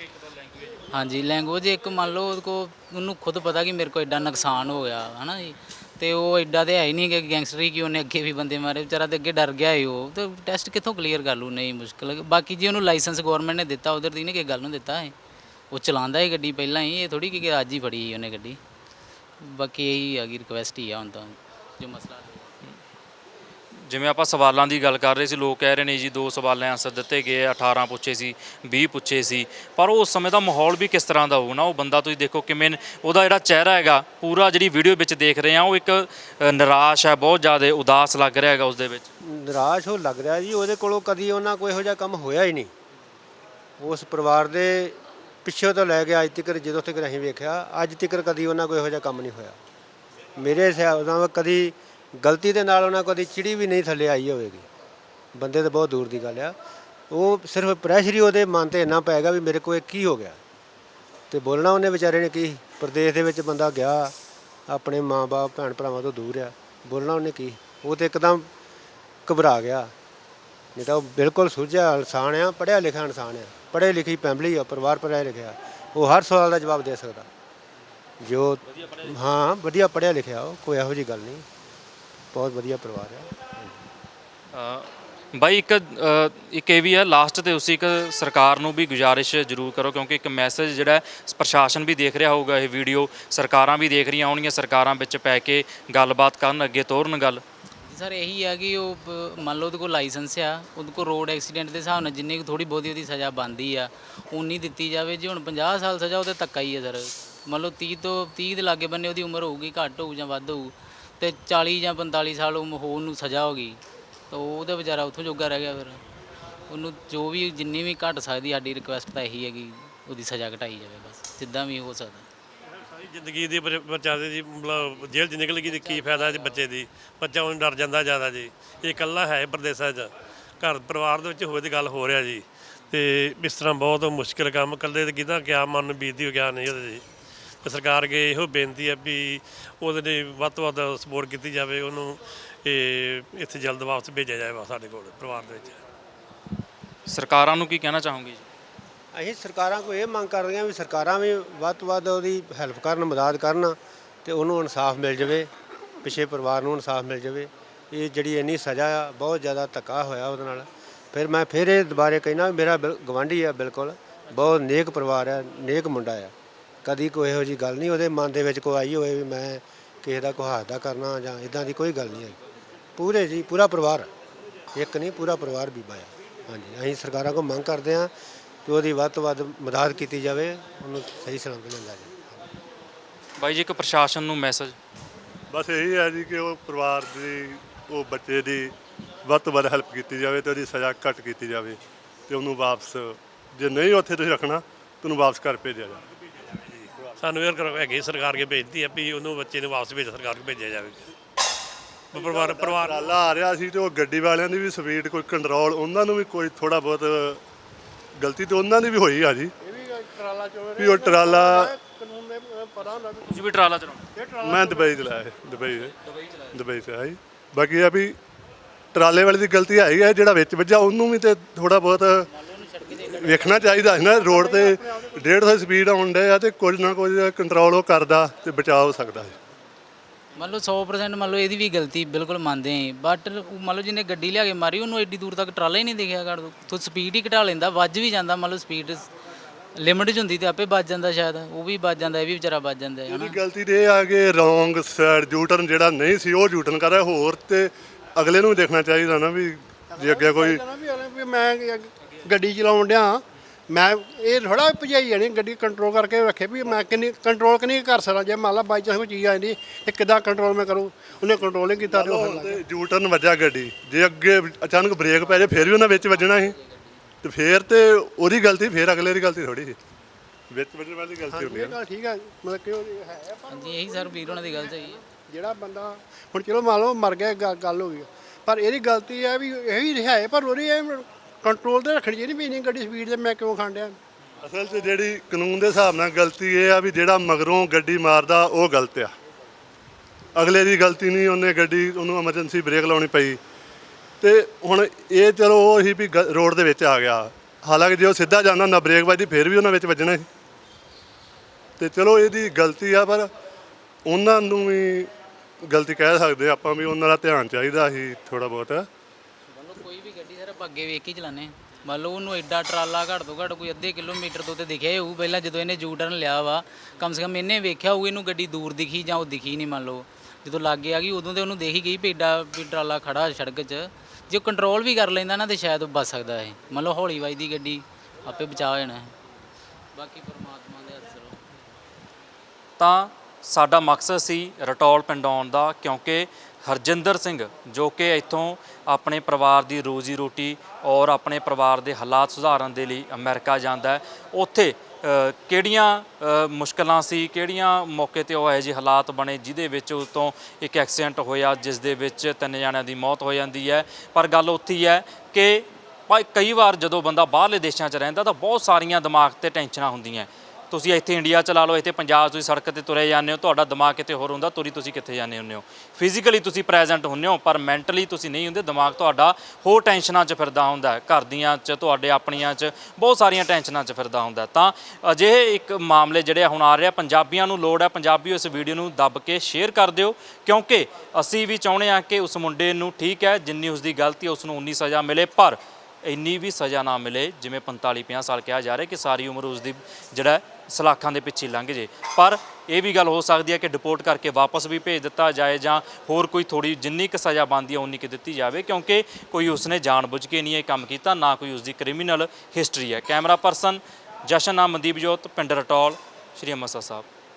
ਹਾਂਜੀ ਲੈਂਗੁਏਜ ਇੱਕ ਮੰਨ ਲਓ ਉਹਦੇ ਕੋ ਉਹਨੂੰ ਖੁਦ ਪਤਾ ਕਿ ਮੇਰੇ ਕੋ ਐਡਾ ਨੁਕਸਾਨ ਹੋ ਗਿਆ, ਹਨਾ ਜੀ। ਤੇ ਉਹ ਐਡਾ ਤੇ ਹੈ ਹੀ ਨਹੀਂ ਕਿ ਗੈਂਗਸਟਰੀ ਕਿ ਉਹਨੇ ਅੱਗੇ ਵੀ ਬੰਦੇ ਮਾਰੇ, ਵਿਚਾਰਾ ਤੇ ਅੱਗੇ ਡਰ ਗਿਆ ਹੀ ਉਹ। ਤੇ ਟੈਸਟ ਕਿੱਥੋਂ ਕਲੀਅਰ ਕਰ ਲੂ ਨਹੀਂ ਮੁਸ਼ਕਲ ਹੈ। ਬਾਕੀ ਜੀ ਉਹਨੂੰ ਲਾਇਸੈਂਸ ਗਵਰਨਮੈਂਟ ਨੇ ਦਿੱਤਾ, ਉਧਰ ਦੀ ਨੇ ਕਿ ਗੱਲ ਨੂੰ ਦਿੱਤਾ ਹੈ ਉਹ ਚਲਾਉਂਦਾ ਹੈ ਗੱਡੀ ਪਹਿਲਾਂ ਹੀ, ਇਹ ਥੋੜੀ ਕਿ ਅੱਜ ਹੀ ਫੜੀ ਸੀ ਉਹਨੇ ਗੱਡੀ। ਬਾਕੀ ਇਹੀ ਆ ਗਈ ਰਿਕੁਐਸਟ ਹੀ ਆ ਹੁਣ ਤਾਂ, ਜੋ ਮਸਲਾ ਜਿਵੇਂ ਆਪਾਂ ਸਵਾਲਾਂ ਦੀ ਗੱਲ ਕਰ ਰਹੇ ਸੀ ਲੋਕ ਕਹਿ ਰਹੇ ਨੇ ਜੀ ਦੋ ਸਵਾਲਾਂ ਆਨਸਰ ਦਿੱਤੇ ਗਏ 18 ਪੁੱਛੇ ਸੀ 20 ਪੁੱਛੇ ਸੀ। ਪਰ ਉਸ ਸਮੇਂ ਦਾ ਮਾਹੌਲ ਵੀ ਕਿਸ ਤਰ੍ਹਾਂ ਦਾ ਹੋਊ ਨਾ ਉਹ ਬੰਦਾ ਤੁਸੀਂ ਦੇਖੋ ਕਿਵੇਂ ਉਹਦਾ ਜਿਹੜਾ ਚਿਹਰਾ ਹੈਗਾ ਪੂਰਾ ਜਿਹੜੀ ਵੀਡੀਓ ਵਿੱਚ ਦੇਖ ਰਹੇ ਆ ਉਹ ਇੱਕ ਅ, ਨਿਰਾਸ਼ ਹੈ ਬਹੁਤ ਜ਼ਿਆਦਾ ਉਦਾਸ ਲੱਗ ਰਿਹਾ ਹੈਗਾ ਉਸ ਦੇ ਵਿੱਚ। ਨਿਰਾਸ਼ ਉਹ ਲੱਗ ਰਿਹਾ ਜੀ ਉਹਦੇ ਕੋਲੋਂ ਕਦੀ ਉਹਨਾਂ ਕੋਈ ਇਹੋ ਜਿਹਾ ਕੰਮ ਹੋਇਆ ਹੀ ਨਹੀਂ। ਉਸ ਪਰਿਵਾਰ ਦੇ ਪਿੱਛੇ ਤੋਂ ਲੈ ਕੇ ਅੱਜ ਤੱਕ ਜਦੋਂ ਤੱਕ ਅਸੀਂ ਵੇਖਿਆ ਅੱਜ ਤੱਕ ਕਦੀ ਉਹਨਾਂ ਕੋਈ ਇਹੋ ਜਿਹਾ ਕੰਮ ਨਹੀਂ ਹੋਇਆ। ਮੇਰੇ ਹਿਸਾਬ ਨਾਲ ਕਦੀ ਗਲਤੀ ਦੇ ਨਾਲ ਉਹਨਾਂ ਕਦੀ ਚਿੜੀ ਵੀ ਨਹੀਂ ਥੱਲੇ ਆਈ ਹੋਵੇਗੀ। ਬੰਦੇ ਤਾਂ ਬਹੁਤ ਦੂਰ ਦੀ ਗੱਲ ਆ। ਉਹ ਸਿਰਫ ਪ੍ਰੈਸ਼ਰ ਹੀ ਉਹਦੇ ਮਨ ਤੇ ਇੰਨਾ ਪੈ ਗਿਆ ਵੀ ਮੇਰੇ ਕੋਲ ਇਹ ਕੀ ਹੋ ਗਿਆ। ਤੇ ਬੋਲਣਾ ਉਹਨੇ ਵਿਚਾਰੇ ਨੇ ਕੀ ਪ੍ਰਦੇਸ਼ ਦੇ ਵਿੱਚ ਬੰਦਾ ਗਿਆ, ਆਪਣੇ ਮਾਂ-ਬਾਪ ਭੈਣ ਭਰਾਵਾਂ ਤੋਂ ਦੂਰ ਆ। ਬੋਲਣਾ ਉਹਨੇ ਕੀ? ਉਹ ਤੇ ਇੱਕਦਮ ਘਬਰਾ ਗਿਆ। ਨਹੀਂ ਤਾਂ ਉਹ ਬਿਲਕੁਲ ਸੁਝਿਆ ਇਨਸਾਨ ਆ, ਪੜ੍ਹਿਆ ਲਿਖਿਆ ਇਨਸਾਨ ਆ। ਪੜ੍ਹੇ ਲਿਖੀ ਫੈਮਿਲੀ ਆ, ਪਰਿਵਾਰ ਪੜ੍ਹਿਆ ਲਿਖਿਆ। ਉਹ ਹਰ ਸਵਾਲ ਦਾ ਜਵਾਬ ਦੇ ਸਕਦਾ। ਜੋ, ਹਾਂ, ਵਧੀਆ ਪੜ੍ਹਿਆ ਲਿਖਿਆ, ਉਹ ਕੋਈ ਇਹੋ ਜੀ ਗੱਲ ਨਹੀਂ। ਬਹੁਤ ਵਧੀਆ ਪਰਿਵਾਰ ਅ, ਬਾਈ ਇੱਕ ਇੱਕ ਇਹ ਵੀ ਹੈ ਲਾਸਟ ਤੇ ਉਸੇ ਇੱਕ ਸਰਕਾਰ ਨੂੰ ਵੀ ਗੁਜ਼ਾਰਿਸ਼ ਜ਼ਰੂਰ ਕਰੋ ਕਿਉਂਕਿ ਇੱਕ ਮੈਸੇਜ ਜਿਹੜਾ ਹੈ, ਪ੍ਰਸ਼ਾਸਨ ਵੀ ਦੇਖ ਰਿਹਾ ਹੋਊਗਾ ਇਹ ਵੀਡੀਓ ਸਰਕਾਰਾਂ ਵੀ ਦੇਖ ਰਹੀਆਂ ਹੋਣਗੀਆਂ ਸਰਕਾਰਾਂ ਵਿੱਚ ਪੈ ਕੇ ਗੱਲਬਾਤ ਕਰਨ ਅੱਗੇ ਤੋਰਨ ਗੱਲ। ਸਰ ਇਹੀ ਆ ਕਿ ਉਹ ਮੰਨ ਲਓ ਉਹਦੇ ਕੋਲ ਲਾਇਸੈਂਸ ਆ ਉਹਦੇ ਕੋਲ ਰੋਡ ਐਕਸੀਡੈਂਟ ਦੇ ਹਿਸਾਬ ਨਾਲ ਜਿੰਨੀ ਥੋੜੀ ਬਹੁਤੀ ਉਹਦੀ ਸਜ਼ਾ ਬਣਦੀ ਆ ਉਨੀ ਦਿੱਤੀ ਜਾਵੇ ਜੇ ਹੁਣ 50 ਸਾਲ ਸਜ਼ਾ ਉਹਦੇ ਧੱਕਾ ਹੀ ਆ ਸਰ। ਮੰਨ ਲਓ 30 ਤੋਂ 30 ਦੇ ਲਾਗੇ ਬੰਨੇ ਉਹਦੀ ਉਮਰ ਹੋਊਗੀ ਘੱਟ ਹੋਊ ਜਾਂ ਵੱਧ ਹੋਊ ਤੇ 40 ਜਾਂ 45 ਸਾਲ ਉਹ ਹੋਣ ਨੂੰ ਸਜ਼ਾ ਹੋ ਗਈ, ਤਾਂ ਉਹਦਾ ਵਿਚਾਰਾ ਉੱਥੋਂ ਜੋਗਾ ਰਹਿ ਗਿਆ ਫਿਰ। ਉਹਨੂੰ ਜੋ ਵੀ, ਜਿੰਨੀ ਵੀ ਘਟ ਸਕਦੀ, ਸਾਡੀ ਰਿਕੁਐਸਟ ਤਾਂ ਇਹੀ ਹੈਗੀ ਉਹਦੀ ਸਜ਼ਾ ਘਟਾਈ ਜਾਵੇ ਬਸ, ਜਿੱਦਾਂ ਵੀ ਹੋ ਸਕਦਾ। ਸਾਰੀ ਜ਼ਿੰਦਗੀ ਦੀ ਬੱਚ- ਬੱਚਾ ਦੇ ਜੀ, ਮਤਲਬ ਜੇਲ੍ਹ 'ਚ ਨਿਕਲ ਗਈ ਤੇ ਕੀ ਫਾਇਦਾ ਜੀ ਬੱਚੇ ਦੀ? ਬੱਚਾ ਉਹਨੂੰ ਡਰ ਜਾਂਦਾ ਜ਼ਿਆਦਾ ਜੀ। ਇਹ ਇਕੱਲਾ ਹੈ ਪ੍ਰਦੇਸਾਂ 'ਚ। ਘਰ ਪਰਿਵਾਰ ਦੇ ਵਿੱਚ ਹੋਵੇ ਤੇ ਗੱਲ ਹੋ ਰਿਹਾ ਜੀ। ਤੇ ਇਸ ਤਰ੍ਹਾਂ ਬਹੁਤ ਮੁਸ਼ਕਿਲ ਕੰਮ, ਇਕੱਲੇ ਤੇ ਕਿਹਦਾ ਕਿਆ ਮਨ ਨੂੰ ਬੀਤਦੀ ਹੋ ਗਿਆ ਨਹੀਂ ਉਹਦੇ ਜੀ। ਤੇ ਸਰਕਾਰ ਅੱਗੇ ਇਹੋ ਬੇਨਤੀ ਹੈ ਵੀ ਉਹਦੇ ਲਈ ਵੱਧ ਤੋਂ ਵੱਧ ਸਪੋਰਟ ਕੀਤੀ ਜਾਵੇ ਉਹਨੂੰ ਇਹ ਇੱਥੇ ਜਲਦ ਵਾਪਸ ਭੇਜਿਆ ਜਾਵੇ ਸਾਡੇ ਕੋਲ ਪਰਿਵਾਰ ਦੇ ਵਿੱਚ। ਸਰਕਾਰਾਂ ਨੂੰ ਕੀ ਕਹਿਣਾ ਚਾਹੋਗੇ ਜੀ? ਅਸੀਂ ਸਰਕਾਰਾਂ ਕੋਲ ਇਹ ਮੰਗ ਕਰ ਰਹੀਆਂ ਵੀ ਸਰਕਾਰਾਂ ਵੀ ਵੱਧ ਤੋਂ ਵੱਧ ਉਹਦੀ ਹੈਲਪ ਕਰਨ ਮਦਦ ਕਰਨ ਤੇ ਉਹਨੂੰ ਇਨਸਾਫ ਮਿਲ ਜਾਵੇ ਪਿਛੇ ਪਰਿਵਾਰ ਨੂੰ ਇਨਸਾਫ ਮਿਲ ਜਾਵੇ। ਇਹ ਜਿਹੜੀ ਇੰਨੀ ਸਜ਼ਾ ਆ ਬਹੁਤ ਜ਼ਿਆਦਾ ਧੱਕਾ ਹੋਇਆ ਉਹਦੇ ਨਾਲ। ਫਿਰ ਮੈਂ ਫਿਰ ਇਹ ਦੁਬਾਰੇ ਕਹਿਣਾ ਮੇਰਾ ਬਿਲ- ਗਵਾਂਢੀ ਆ ਬਿਲਕੁਲ ਬਹੁਤ ਨੇਕ ਪਰਿਵਾਰ ਆ ਨੇਕ ਮੁੰਡਾ ਆ। ਕਦੀ ਕੋਈ ਇਹੋ ਜੀ ਗੱਲ ਨਹੀਂ ਉਹਦੇ ਮਨ ਦੇ ਵਿੱਚ ਕੋਈ ਆਈ ਹੋਵੇ ਵੀ ਮੈਂ ਕਿਸੇ ਦਾ ਕੋਈ ਹੱਥ ਦਾ ਕਰਨਾ ਜਾਂ ਇਦਾਂ ਦੀ ਕੋਈ ਗੱਲ ਨਹੀਂ ਹੈ ਪੂਰੇ ਜੀ ਪੂਰਾ ਪਰਿਵਾਰ ਇੱਕ ਨਹੀਂ ਪੂਰਾ ਪਰਿਵਾਰ ਬੀਬਾ ਆ। ਹਾਂਜੀ ਅਸੀਂ ਸਰਕਾਰਾਂ ਕੋਲ ਮੰਗ ਕਰਦੇ ਹਾਂ ਕਿ ਉਹਦੀ ਵੱਧ ਤੋਂ ਵੱਧ ਮਦਦ ਕੀਤੀ ਜਾਵੇ ਉਹਨੂੰ ਸਹੀ ਸਲਾਮਤ ਲਿਆਂਦਾ ਜਾਵੇ। ਬਾਈ ਜੀ ਇੱਕ ਪ੍ਰਸ਼ਾਸਨ ਨੂੰ ਮੈਸੇਜ ਬਸ ਇਹੀ ਹੈ ਜੀ ਕਿ ਉਹ ਪਰਿਵਾਰ ਦੀ ਉਹ ਬੱਚੇ ਦੀ ਵੱਧ ਤੋਂ ਵੱਧ ਹੈਲਪ ਕੀਤੀ ਜਾਵੇ ਤੇ ਉਹਦੀ ਸਜ਼ਾ ਘੱਟ ਕੀਤੀ ਜਾਵੇ ਤੇ ਉਹਨੂੰ ਵਾਪਸ ਜੇ ਨਹੀਂ ਉੱਥੇ ਤੁਸੀਂ ਰੱਖਣਾ ਤੇ ਉਹਨੂੰ ਵਾਪਸ ਘਰ ਭੇਜਿਆ ਜਾਵੇ। ਸਾਨੂੰ ਇਹ ਕਰੋ ਹੈਗੀ ਸਰਕਾਰ ਕੇ ਬੇਨਤੀ ਹੈ ਵੀ ਉਹਨੂੰ ਬੱਚੇ ਨੂੰ ਵਾਪਸ ਭੇਜ ਸਰਕਾਰ ਨੂੰ ਭੇਜਿਆ ਜਾਵੇ। ਪਰਿਵਾਰ ਪਰਿਵਾਰ ਟਰਾਲਾ ਆ ਰਿਹਾ ਸੀ ਤੇ ਉਹ ਗੱਡੀ ਵਾਲਿਆਂ ਦੀ ਵੀ ਸਪੀਡ ਕੋਈ ਕੰਟਰੋਲ ਉਹਨਾਂ ਨੂੰ ਵੀ ਕੋਈ ਥੋੜਾ ਬਹੁਤ ਗਲਤੀ ਤੇ ਉਹਨਾਂ ਦੀ ਵੀ ਹੋਈ ਆ ਜੀ। ਵੀ ਉਹ ਟਰਾਲਾ ਤੁਸੀਂ ਵੀ ਟਰਾਲਾ ਚਲਾਉਣਾ ਮੈਂ ਦੁਬਈ ਚ ਲਾਇਆ ਸੀ, ਦੁਬਈ ਦੇ। ਦੁਬਈ ਚ ਆਈ ਬਾਕੀ ਇਹ ਆ ਵੀ ਟਰਾਲੇ ਵਾਲੇ ਦੀ ਗਲਤੀ ਆਈ ਹੈ ਜਿਹੜਾ ਵਿੱਚ ਵੱਜਾ ਉਹਨੂੰ ਵੀ ਤੇ ਥੋੜਾ ਬਹੁਤ ਵੇਖਣਾ ਚਾਹੀਦਾ ਸੀ ਨਾ ਰੋਡ ਤੇ 150 ਸਪੀਡ ਆਉਣ ਡੇ ਆ ਤੇ ਕੁਝ ਨਾ ਕੁਝ ਕੰਟਰੋਲ ਉਹ ਕਰਦਾ ਤੇ ਬਚਾਅ ਹੋ ਸਕਦਾ ਸੀ। ਮੰਨ ਲਓ 100% ਮੰਨ ਲਓ ਇਹਦੀ ਵੀ ਗਲਤੀ ਬਿਲਕੁਲ ਮੰਨਦੇ ਆਂ ਬਟ ਮੰਨ ਲਓ ਜਿਹਨੇ ਗੱਡੀ ਲਿਆ ਕੇ ਮਾਰੀ ਉਹਨੂੰ ਐਡੀ ਦੂਰ ਤੱਕ ਟਰਾਲਾ ਹੀ ਨਹੀਂ ਦਿਖਿਆ ਕਰ ਤੂੰ। ਸਪੀਡ ਹੀ ਘਟਾ ਲੈਂਦਾ ਵੱਜ ਵੀ ਜਾਂਦਾ ਮੰਨ ਲਓ ਸਪੀਡ ਲਿਮਿਟ 'ਚ ਹੁੰਦੀ ਤੇ ਆਪੇ ਵੱਜ ਜਾਂਦਾ ਸ਼ਾਇਦ ਉਹ ਵੀ ਵੱਜ ਜਾਂਦਾ ਇਹ ਵੀ ਵਿਚਾਰਾ ਵੱਜ ਜਾਂਦਾ ਹੈ ਇਹਦੀ ਗਲਤੀ ਤੇ ਇਹ ਆ ਕਿ ਰੋਂਗ ਸਾਈਡ ਯੂਟਰਨ ਜਿਹੜਾ ਨਹੀਂ ਸੀ ਉਹ ਯੂਟਰਨ ਕਰ ਰਿਹਾ ਹੋਰ ਤੇ ਅਗਲੇ ਨੂੰ ਵੀ ਦੇਖਣਾ ਚਾਹੀਦਾ ਨਾ ਵੀ ਜੇ ਅੱਗੇ ਕੋਈ ਮੈਂ ਗੱਡੀ ਚਲਾਉਣ ਡਿਆ। ਮੈਂ ਇਹ ਥੋੜਾ ਭਜਾਈ ਜਾਣੀ ਗੱਡੀ ਕੰਟਰੋਲ ਕਰਕੇ ਰੱਖੇ ਵੀ ਮੈਂ ਕਿੰਨੀ ਕੰਟਰੋਲ ਕਿੰਨੀ ਕਰ ਸਕਦਾ ਜੇ ਮੰਨ ਲਾ ਬਾਈ ਚਾਂਸ ਕੋਈ ਚੀਜ਼ ਆ ਜਾਂਦੀ ਇਹ ਕਿੱਦਾਂ ਕੰਟਰੋਲ ਮੈਂ ਕਰੂੰ? ਉਹਨੇ ਕੰਟਰੋਲ ਨਹੀਂ ਕੀਤਾ ਤੇ ਉਹ ਫਿਰ ਲੱਗ ਗਿਆ। ਤੇ ਯੂਟਰਨ ਵੱਜਾ ਗੱਡੀ। ਜੇ ਅੱਗੇ ਅਚਾਨਕ ਬ੍ਰੇਕ ਪੈ ਜੇ ਫਿਰ ਵੀ ਉਹਨਾਂ ਵਿੱਚ ਵੱਜਣਾ ਸੀ। ਤੇ ਫੇਰ ਤੇ ਉਹਦੀ ਗਲਤੀ ਫੇਰ ਅਗਲੇ ਦੀ ਗਲਤੀ ਥੋੜੀ ਸੀ। ਵਿੱਚ ਵੱਜਣ ਵਾਲੀ ਗਲਤੀ ਹੁੰਦੀ ਹੈ ਇਹ ਗੱਲ ਠੀਕ ਹੈ ਮਤਲਬ ਕਿ ਉਹ ਹੈ ਪਰ ਹਾਂਜੀ ਇਹੀ ਸਰ ਵੀਰ ਉਹਨਾਂ ਦੀ ਗੱਲ ਸਹੀ ਹੈ। ਜਿਹੜਾ ਬੰਦਾ ਹੁਣ ਚਲੋ ਮੰਨ ਲਓ ਮਰ ਗਿਆ ਗੱਲ ਹੋ ਗਈ। ਪਰ ਇਹਦੀ ਗਲਤੀ ਹੈ ਵੀ ਇਹ ਵੀ ਹੈ ਪਰ ਉਹਦੀ ਇਹ ਕੰਟਰੋਲ ਤੇ ਰੱਖਣੀ ਚਾਹੀਦੀ ਵੀ ਇੰਨੀ ਗੱਡੀ ਸਪੀਡ ਤੇ ਮੈਂ ਕਿਉਂ ਖਾਂਡਿਆ ਅਸਲ 'ਚ ਜਿਹੜੀ ਕਾਨੂੰਨ ਦੇ ਹਿਸਾਬ ਨਾਲ ਗਲਤੀ ਇਹ ਆ ਵੀ ਜਿਹੜਾ ਮਗਰੋਂ ਗੱਡੀ ਮਾਰਦਾ, ਉਹ ਗਲਤ ਆ। ਅਗਲੇ ਦੀ ਗਲਤੀ ਨਹੀਂ, ਉਹਨੇ ਗੱਡੀ, ਉਹਨੂੰ ਐਮਰਜੈਂਸੀ ਬ੍ਰੇਕ ਲਾਉਣੀ ਪਈ। ਤੇ ਹੁਣ ਇਹ ਚਲੋ ਉਹ ਹੀ ਵੀ ਗ- ਰੋਡ ਦੇ ਵਿੱਚ ਆ ਗਿਆ। ਹਾਲਾਂਕਿ ਜੇ ਉਹ ਸਿੱਧਾ ਜਾਂਦਾ, ਨਾ ਬ੍ਰੇਕ ਵੱਜਦੀ, ਫਿਰ ਵੀ ਉਹਨਾਂ ਵਿੱਚ ਵੱਜਣਾ ਸੀ। ਤੇ ਚਲੋ ਇਹਦੀ ਗਲਤੀ ਆ, ਪਰ ਉਹਨਾਂ ਨੂੰ ਵੀ ਗਲਤੀ ਕਹਿ ਸਕਦੇ ਆਪਾਂ ਵੀ ਉਹਨਾਂ ਦਾ ਧਿਆਨ ਚਾਹੀਦਾ ਸੀ ਥੋੜਾ ਬਹੁਤ ਮੰਨ ਲਓ ਕੋਈ ਵੀ ਗੱਡੀ ਸਰ ਆਪਾਂ ਅੱਗੇ ਵੇਖ ਕੇ ਹੀ ਚਲਾਉਂਦੇ ਮੰਨ ਲਓ ਉਹਨੂੰ ਐਡਾ ਟਰਾਲਾ ਘੱਟ ਤੋਂ ਘੱਟ ਕੋਈ ਅੱਧੇ ਕਿਲੋਮੀਟਰ ਤੋਂ ਤੇ ਦਿਖਿਆ ਹੀ ਹੋਊ। ਪਹਿਲਾਂ ਜਦੋਂ ਇਹਨੇ ਯੂ ਟਰਨ ਲਿਆ ਵਾ, ਕਮ ਸੇ ਕਮ ਇਹਨੇ ਵੇਖਿਆ ਹੋਊ ਇਹਨੂੰ ਗੱਡੀ ਦੂਰ ਦਿਖੀ ਜਾਂ ਉਹ ਦਿਖੀ ਨਹੀਂ ਮੰਨ ਲਓ। ਜਦੋਂ ਲਾਗੇ ਆ ਗਈ ਉਦੋਂ ਤੇ ਉਹਨੂੰ ਦੇਖੀ ਗਈ ਵੀ ਐਡਾ ਵੀ ਟਰਾਲਾ ਖੜਾ ਸੜਕ 'ਚ। ਜੇ ਕੰਟਰੋਲ ਵੀ ਕਰ ਲੈਂਦਾ ਨਾ ਤੇ ਸ਼ਾਇਦ ਉਹ ਬਚ ਸਕਦਾ ਇਹ। ਮੰਨ ਲਓ ਹੌਲੀ ਵਾਈ ਦੀ ਗੱਡੀ, ਆਪੇ ਬਚਾ ਜਾਣਾ ਹੈ ਬਾਕੀ ਪਰਮਾਤਮਾ ਦੇ ਹੱਥ ਚਲੋ। ਤਾਂ ਸਾਡਾ ਮਕਸਦ ਸੀ ਰਟੌਲ ਪਿੰਡ ਆਉਣ ਦਾ, ਕਿਉਂਕਿ ਹਰਜਿੰਦਰ ਸਿੰਘ ਜੋ ਕਿ ਇੱਥੋਂ ਆਪਣੇ ਪਰਿਵਾਰ ਦੀ ਰੋਜ਼ੀ ਰੋਟੀ ਔਰ ਆਪਣੇ ਪਰਿਵਾਰ ਦੇ ਹਾਲਾਤ ਸੁਧਾਰਨ ਦੇ ਲਈ ਅਮਰੀਕਾ ਜਾਂਦਾ ਹੈ। ਉੱਥੇ ਕਿਹੜੀਆਂ ਅ, ਮੁਸ਼ਕਲਾਂ ਸੀ ਕਿਹੜੀਆਂ ਮੌਕੇ ਤੇ ਉਹ ਇਹੋ ਜਿਹੇ ਹਾਲਾਤ ਬਣੇ ਜਿਹਦੇ ਵਿੱਚ ਉਸ ਤੋਂ ਇੱਕ ਐਕਸੀਡੈਂਟ ਹੋਇਆ ਜਿਸ ਦੇ ਵਿੱਚ ਤਿੰਨ ਜਣਿਆਂ ਦੀ ਮੌਤ ਹੋ ਜਾਂਦੀ ਹੈ। ਪਰ ਗੱਲ ਉੱਥੇ ਹੀ ਹੈ ਕਿ ਭਾਈ ਕਈ ਵਾਰ ਜਦੋਂ ਬੰਦਾ ਬਾਹਰਲੇ ਦੇਸ਼ਾਂ 'ਚ ਰਹਿੰਦਾ ਤਾਂ ਬਹੁਤ ਸਾਰੀਆਂ ਦਿਮਾਗ ਤੇ ਟੈਨਸ਼ਨਾਂ ਹੁੰਦੀਆਂ। ਤੁਸੀਂ ਇੱਥੇ ਇੰਡੀਆ ਚ ਲਾ ਲਓ, ਇੱਥੇ ਪੰਜਾਬ ਤੁਸੀਂ ਸੜਕ ਤੇ ਤੁਰੇ ਜਾਂਦੇ ਹੋ, ਤੁਹਾਡਾ ਦਿਮਾਗ ਕਿਤੇ ਹੋਰ ਹੁੰਦਾ, ਤੁਰੀ ਤੁਸੀਂ ਕਿੱਥੇ ਜਾਂਦੇ ਹੁੰਦੇ ਹੋ? ਫਿਜ਼ੀਕਲੀ ਤੁਸੀਂ ਪ੍ਰੈਜ਼ੈਂਟ ਹੁੰਦੇ ਹੋ, ਪਰ ਮੈਂਟਲੀ ਤੁਸੀਂ ਨਹੀਂ ਹੁੰਦੇ, ਦਿਮਾਗ ਤੁਹਾਡਾ ਹੋਰ ਟੈਨਸ਼ਨਾਂ 'ਚ ਫਿਰਦਾ ਹੁੰਦਾ ਹੈ ਘਰ ਦੀਆਂ 'ਚ, ਤੁਹਾਡੇ ਆਪਣੀਆਂ 'ਚ, ਬਹੁਤ ਸਾਰੀਆਂ ਟੈਨਸ਼ਨਾਂ 'ਚ ਫਿਰਦਾ ਹੁੰਦਾ ਤਾਂ ਅਜਿਹੇ ਇੱਕ ਮਾਮਲੇ ਜਿਹੜੇ ਹੁਣ ਆ ਰਿਹਾ ਪੰਜਾਬੀਆਂ ਨੂੰ ਲੋੜ ਹੈ ਪੰਜਾਬੀ ਇਸ ਵੀਡੀਓ ਨੂੰ ਦੱਬ ਕੇ ਸ਼ੇਅਰ ਕਰ ਦਿਓ, ਕਿਉਂਕਿ ਅਸੀਂ ਵੀ ਚਾਹੁੰਦੇ ਹਾਂ ਕਿ ਉਸ ਮੁੰਡੇ ਨੂੰ ਠੀਕ ਹੈ, ਜਿੰਨੀ ਉਸ ਦੀ ਗਲਤੀ ਹੈ ਉਸ ਨੂੰ ਉਨੀ ਸਜ਼ਾ ਮਿਲੇ, ਪਰ ਇੰਨੀ ਵੀ ਸਜ਼ਾ ਨਾ ਮਿਲੇ, ਜਿਵੇਂ 45 50 ਸਾਲ ਕਿਹਾ ਜਾ ਰਿਹਾ ਕਿ ਸਾਰੀ ਉਮਰ ਉਸ ਦੀ ਜਿਹੜਾ ਸਲਾਖਾਂ ਦੇ ਪਿੱਛੇ ਲੰਘ ਜੇ। ਪਰ ਇਹ ਵੀ ਗੱਲ ਹੋ ਸਕਦੀ ਹੈ ਕਿ ਡਿਪੋਰਟ ਕਰਕੇ ਵਾਪਸ ਵੀ ਭੇਜ ਦਿੱਤਾ ਜਾਏ ਜਾਂ ਹੋਰ ਕੋਈ ਥੋੜੀ ਜਿੰਨੀ ਕੁ ਸਜ਼ਾ ਬਣਦੀ ਹੈ ਉਨੀ ਕੁ ਦਿੱਤੀ ਜਾਵੇ, ਕਿਉਂਕਿ ਕੋਈ ਉਸਨੇ ਜਾਣਬੁੱਝ ਕੇ ਨਹੀਂ ਇਹ ਕੰਮ ਕੀਤਾ, ਨਾ ਕੋਈ ਉਸਦੀ ਕ੍ਰਿਮੀਨਲ ਹਿਸਟਰੀ ਹੈ। ਕੈਮਰਾ ਪਰਸਨ ਜਸ਼ਨ ਨਾਮ ਮਨਦੀਪ ਜੋਤ, ਪਿੰਡ ਰਟੌਲ, ਸ਼੍ਰੀ ਅੰਮ੍ਰਿਤਸਰ ਸਾਹਿਬ।